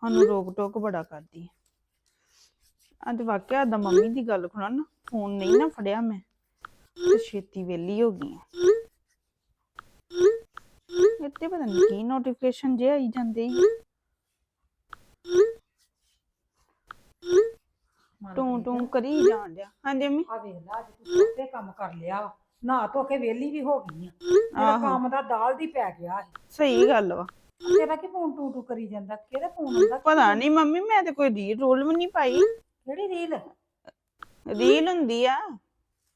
ਸਾਨੂੰ ਰੋਕ ਟੋਕ ਬੜਾ ਕਰਦੀ ਹੈ ਅੱਜ ਵਾਕਿਆ ਦਾ ਮੰਮੀ ਦੀ ਗੱਲ ਖੁਣਾ ਨਾ ਫੋਨ ਨਹੀਂ ਨਾ ਫੜਿਆ ਮੈਂ ਤੇ ਛੇਤੀ ਵਿਹਲੀ ਹੋ ਗਈ ਇੱਥੇ ਪਤਾ ਨਹੀਂ ਕੀ ਨੋਟੀਫਿਕੇਸ਼ਨ ਜੇ ਆਈ ਜਾਂਦੇ ਈ। ਟੂੰ ਟੂੰ ਕਰੀ ਜਾਣ ਡਿਆ। ਹਾਂਜੀ ਅੰਮੀ ਆ ਵੇਖ ਲਾ ਅੱਜ ਤੂੰ ਸੋਤੇ ਕੰਮ ਕਰ ਲਿਆ ਵਾ। ਨਾ ਧੋ ਕੇ ਵਿਹਲੀ ਵੀ ਹੋ ਗਈ ਆ। ਆਹੋ। ਕੰਮ ਦਾ ਦਾਲ ਦੀ ਪੈ ਗਿਆ ਸੀ। ਸਹੀ ਗੱਲ ਵਾ। ਤੇਰਾ ਕੀ ਫੋਨ ਟੂ ਟੂ ਕਰੀ ਜਾਂਦਾ? ਕਿਹਦੇ ਫੋਨ ਹੁੰਦਾ ਪਤਾ ਨਹੀਂ ਮੰਮੀ ਮੈਂ ਤੇ ਕੋਈ ਰੀਲ ਰੋਲ ਵੀ ਨਹੀਂ ਪਾਈ। ਕਿਹੜੀ ਰੀਲ? ਰੀਲ ਹੁੰਦੀ ਆ।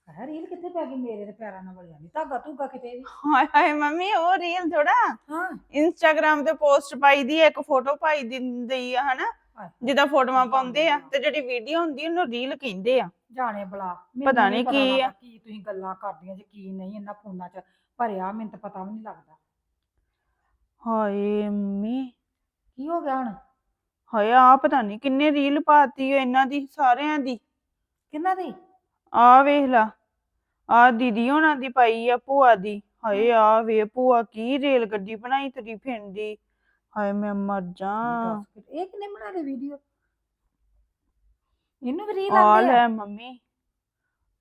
ਹੈ ਰੀਲ ਕਿੱਥੇ ਪੈ ਗਈ? ਮੇਰੇ ਦੇ ਪੈਰਾਂ ਨਾਲ ਵਲਿਆ ਨਹੀਂ ਧਾਗਾ ਧੂਗਾ ਕਿਤੇ ਵੀ। ਹਾਏ ਹਾਏ ਮੰਮੀ ਉਹ ਰੀਲ ਥੋੜਾ। ਹਾਂ। ਇੰਸਟਾਗ੍ਰam ਤੇ ਪੋਸਟ ਪਾਈ ਦੀ ਆ, ਇੱਕ ਫੋਟੋ ਪਾਈ ਦਿੰਦੀ ਆ ਹਨਾ? ਹਾਏ। ਜਿੱਦਾਂ ਫੋਟੋਆਂ ਪਾਉਂਦੇ ਆ ਤੇ ਜਿਹੜੀ ਵੀਡੀਓ ਹੁੰਦੀ ਉਹਨੂੰ ਰੀਲ ਕਹਿੰਦੇ ਆ। ਜਾਣੇ ਬਲਾ। ਪਤਾ ਨੀ ਕੀ ਆ। ਕੀ ਤੁਸੀਂ ਗੱਲਾਂ ਕਰਦੀਆਂ ਜੇ ਕੀ ਨਹੀਂ ਇਹਨਾਂ ਫੋਨਾਂ 'ਚ ਭਰਿਆ ਮੈਨੂੰ ਤਾਂ ਪਤਾ ਵੀ ਨਹੀਂ ਲੱਗਦਾ। ਹਾਏ ਮੰਮੀ। ਕੀ ਹੋ ਗਿਆ ਹੁਣ? ਹਾਏ ਆ ਪਤਾ ਨਹੀਂ ਕਿੰਨੇ ਰੀਲ ਪਾਤੀ ਓ ਇਹਨਾਂ ਦੀ ਸਾਰਿਆਂ ਦੀ। ਕਿੰਨਾ ਦੀ? ਆ ਵੇਖ ਲਾ ਆ ਦੀਦੀ ਹੋਣਾ ਦੀ ਪਾਈ ਆ ਭੂਆ ਦੀ। ਹਾਏ ਆ ਵੇ ਭੂਆ ਕੀ ਰੇਲ ਗੱਡੀ ਬਣਾਈ ਤੇਰੀ ਫਿੰਡੀ ਹਾਏ ਮੈਂ ਮਰ ਜਾ। ਇਹ ਕਿਨੇ ਬਣਾ ਲਈ ਵੀਡੀਓ ਇਹਨੂੰ ਵੀ ਰੀਲ ਆ? ਲੈ ਮੰਮੀ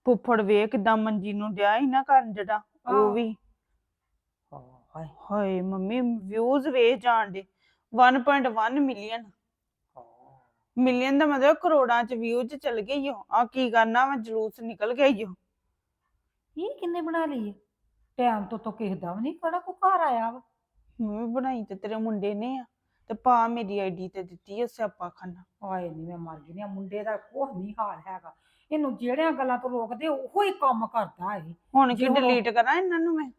ਫੁੱਫੜ ਵੇ ਕਿਦਾਂ ਮੰਜੀ ਨੂੰ ਡਿਆ ਸੀ ਨਾ ਕਰਨ ਜਿਹੜਾ ਆਹ। ਉਹ ਵੀ। ਹਾਏ। ਹਾਏ ਮੰਮੀ ਵਿਊਜ਼ ਵੇ ਜਾਣ ਦੇ 1.1 ਮਿਲੀਅਨ ਮਿਲੀਅਨ ਦਾ ਮਤਲਬ ਕਰੋੜਾਂ ਚ ਵਿਊ ਚ ਚਲ ਗਈ ਓ ਆ ਕੀ ਕਰਨਾ ਵਾ ਜਲੂਸ ਨਿਕਲ ਗਿਆ ਈ ਓ ਇਹ ਕਿੰਨੇ ਬਣਾ ਲਈ ਹੈ ਟਾਈਮ ਤੋਂ ਤੋਂ ਕਿਸੇ ਦਾ ਵੀ ਨਹੀਂ ਕਿਹੜਾ ਕੋ ਘਰ ਆਇਆ ਵਾ। ਮੰਮੀ ਬਣਾਈ ਤੇ ਤੇਰੇ ਮੁੰਡੇ ਨੇ ਆ ਤੇ ਪਾ ਮੇਰੀ ਆਈਡੀ ਤੇ ਦਿੱਤੀ ਆ ਸਿਆਪਾ ਖਾਨਾ। ਆਏ ਨਹੀਂ ਮੈਂ ਮਰ ਗਈ ਨੀ, ਮੁੰਡੇ ਦਾ ਕੁਛ ਨਹੀਂ ਹਾਲ ਹੈਗਾ। ਇਹਨੂੰ ਜਿਹੜੀਆਂ ਗੱਲਾਂ ਤੋਂ ਰੋਕਦੇ ਉਹੋ ਹੀ ਕੰਮ ਕਰਦਾ ਇਹ। ਹੁਣ ਕੀ ਡਿਲੀਟ ਕਰਾਂ ਇਹਨਾਂ ਨੂੰ ਮੈਂ?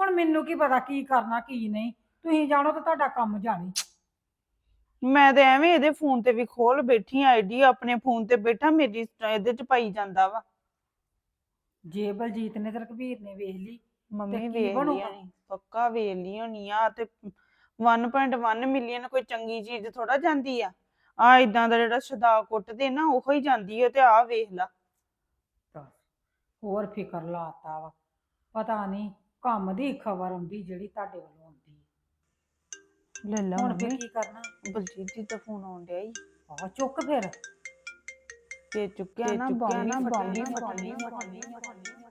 ਹੁਣ ਮੈਨੂੰ ਕੀ ਪਤਾ ਕੀ ਕਰਨਾ ਕੀ ਨਹੀਂ। ਤੁਸੀਂ ਜਾਣੋ ਤਾਂ ਤੁਹਾਡਾ ਕੰਮ ਜਾਣੇ। ਮੈਂ ਤੇ ਐਵੇਂ ਇਹਦੇ ਫੋਨ ਤੇ ਵੀ ਖੋਲ ਬੈਠੀ ਆਈਡੀ ਆਪਣੇ ਫੋਨ ਤੇ ਬੈਠਾ ਮੇਰੀ ਇਹਦੇ ਚ ਪਾਈ ਜਾਂਦਾ ਵਾ ਜੇ ਬਲਜੀਤ ਨੇ ਤੇ ਰਘਵੀਰ ਨੇ ਵੇਖ ਲਈ ਮੰਮੀ ਕੀ ਵੇਖ ਲਈ ਬਣੂਗਾ? ਪੱਕਾ ਵੇਖ ਲਈ ਹੋਣੀ ਆ ਤੇ 1.1 ਮਿਲੀਅਨ ਕੋਈ ਚੰਗੀ ਚੀਜ਼ ਥੋੜਾ ਜਾਂਦੀ ਆ ਆ ਇਦਾਂ ਦਾ ਜਿਹੜਾ ਸਦਾ ਕੁੱਟਦੇ ਨਾ ਉਹੋ ਹੀ ਜਾਂਦੀ ਆ ਤੇ ਆ ਵੇਖ ਲਾ ਹੋਰ ਫਿਕਰ ਲਾਤਾ ਵਾ ਪਤਾ ਨਹੀਂ ਕੰਮ ਦੀ ਖਬਰ ਆਉਂਦੀ ਜਿਹੜੀ ਤੁਹਾਡੇ ਵੱਲੋਂ। ਲੈ ਲਾ ਹੁਣ ਫਿਰ ਕੀ ਕਰਨਾ? ਬਲਜੀਤ ਦੀ ਤਾਂ ਫੋਨ ਆਉਣ ਡਿਆ ਈ। ਆਹ ਚੁੱਕ ਫਿਰ। ਤੇ ਚੁੱਕਿਆ ਨਾ ਫਟਣੀ ਫਟਣੀ, ਫਟਣੀ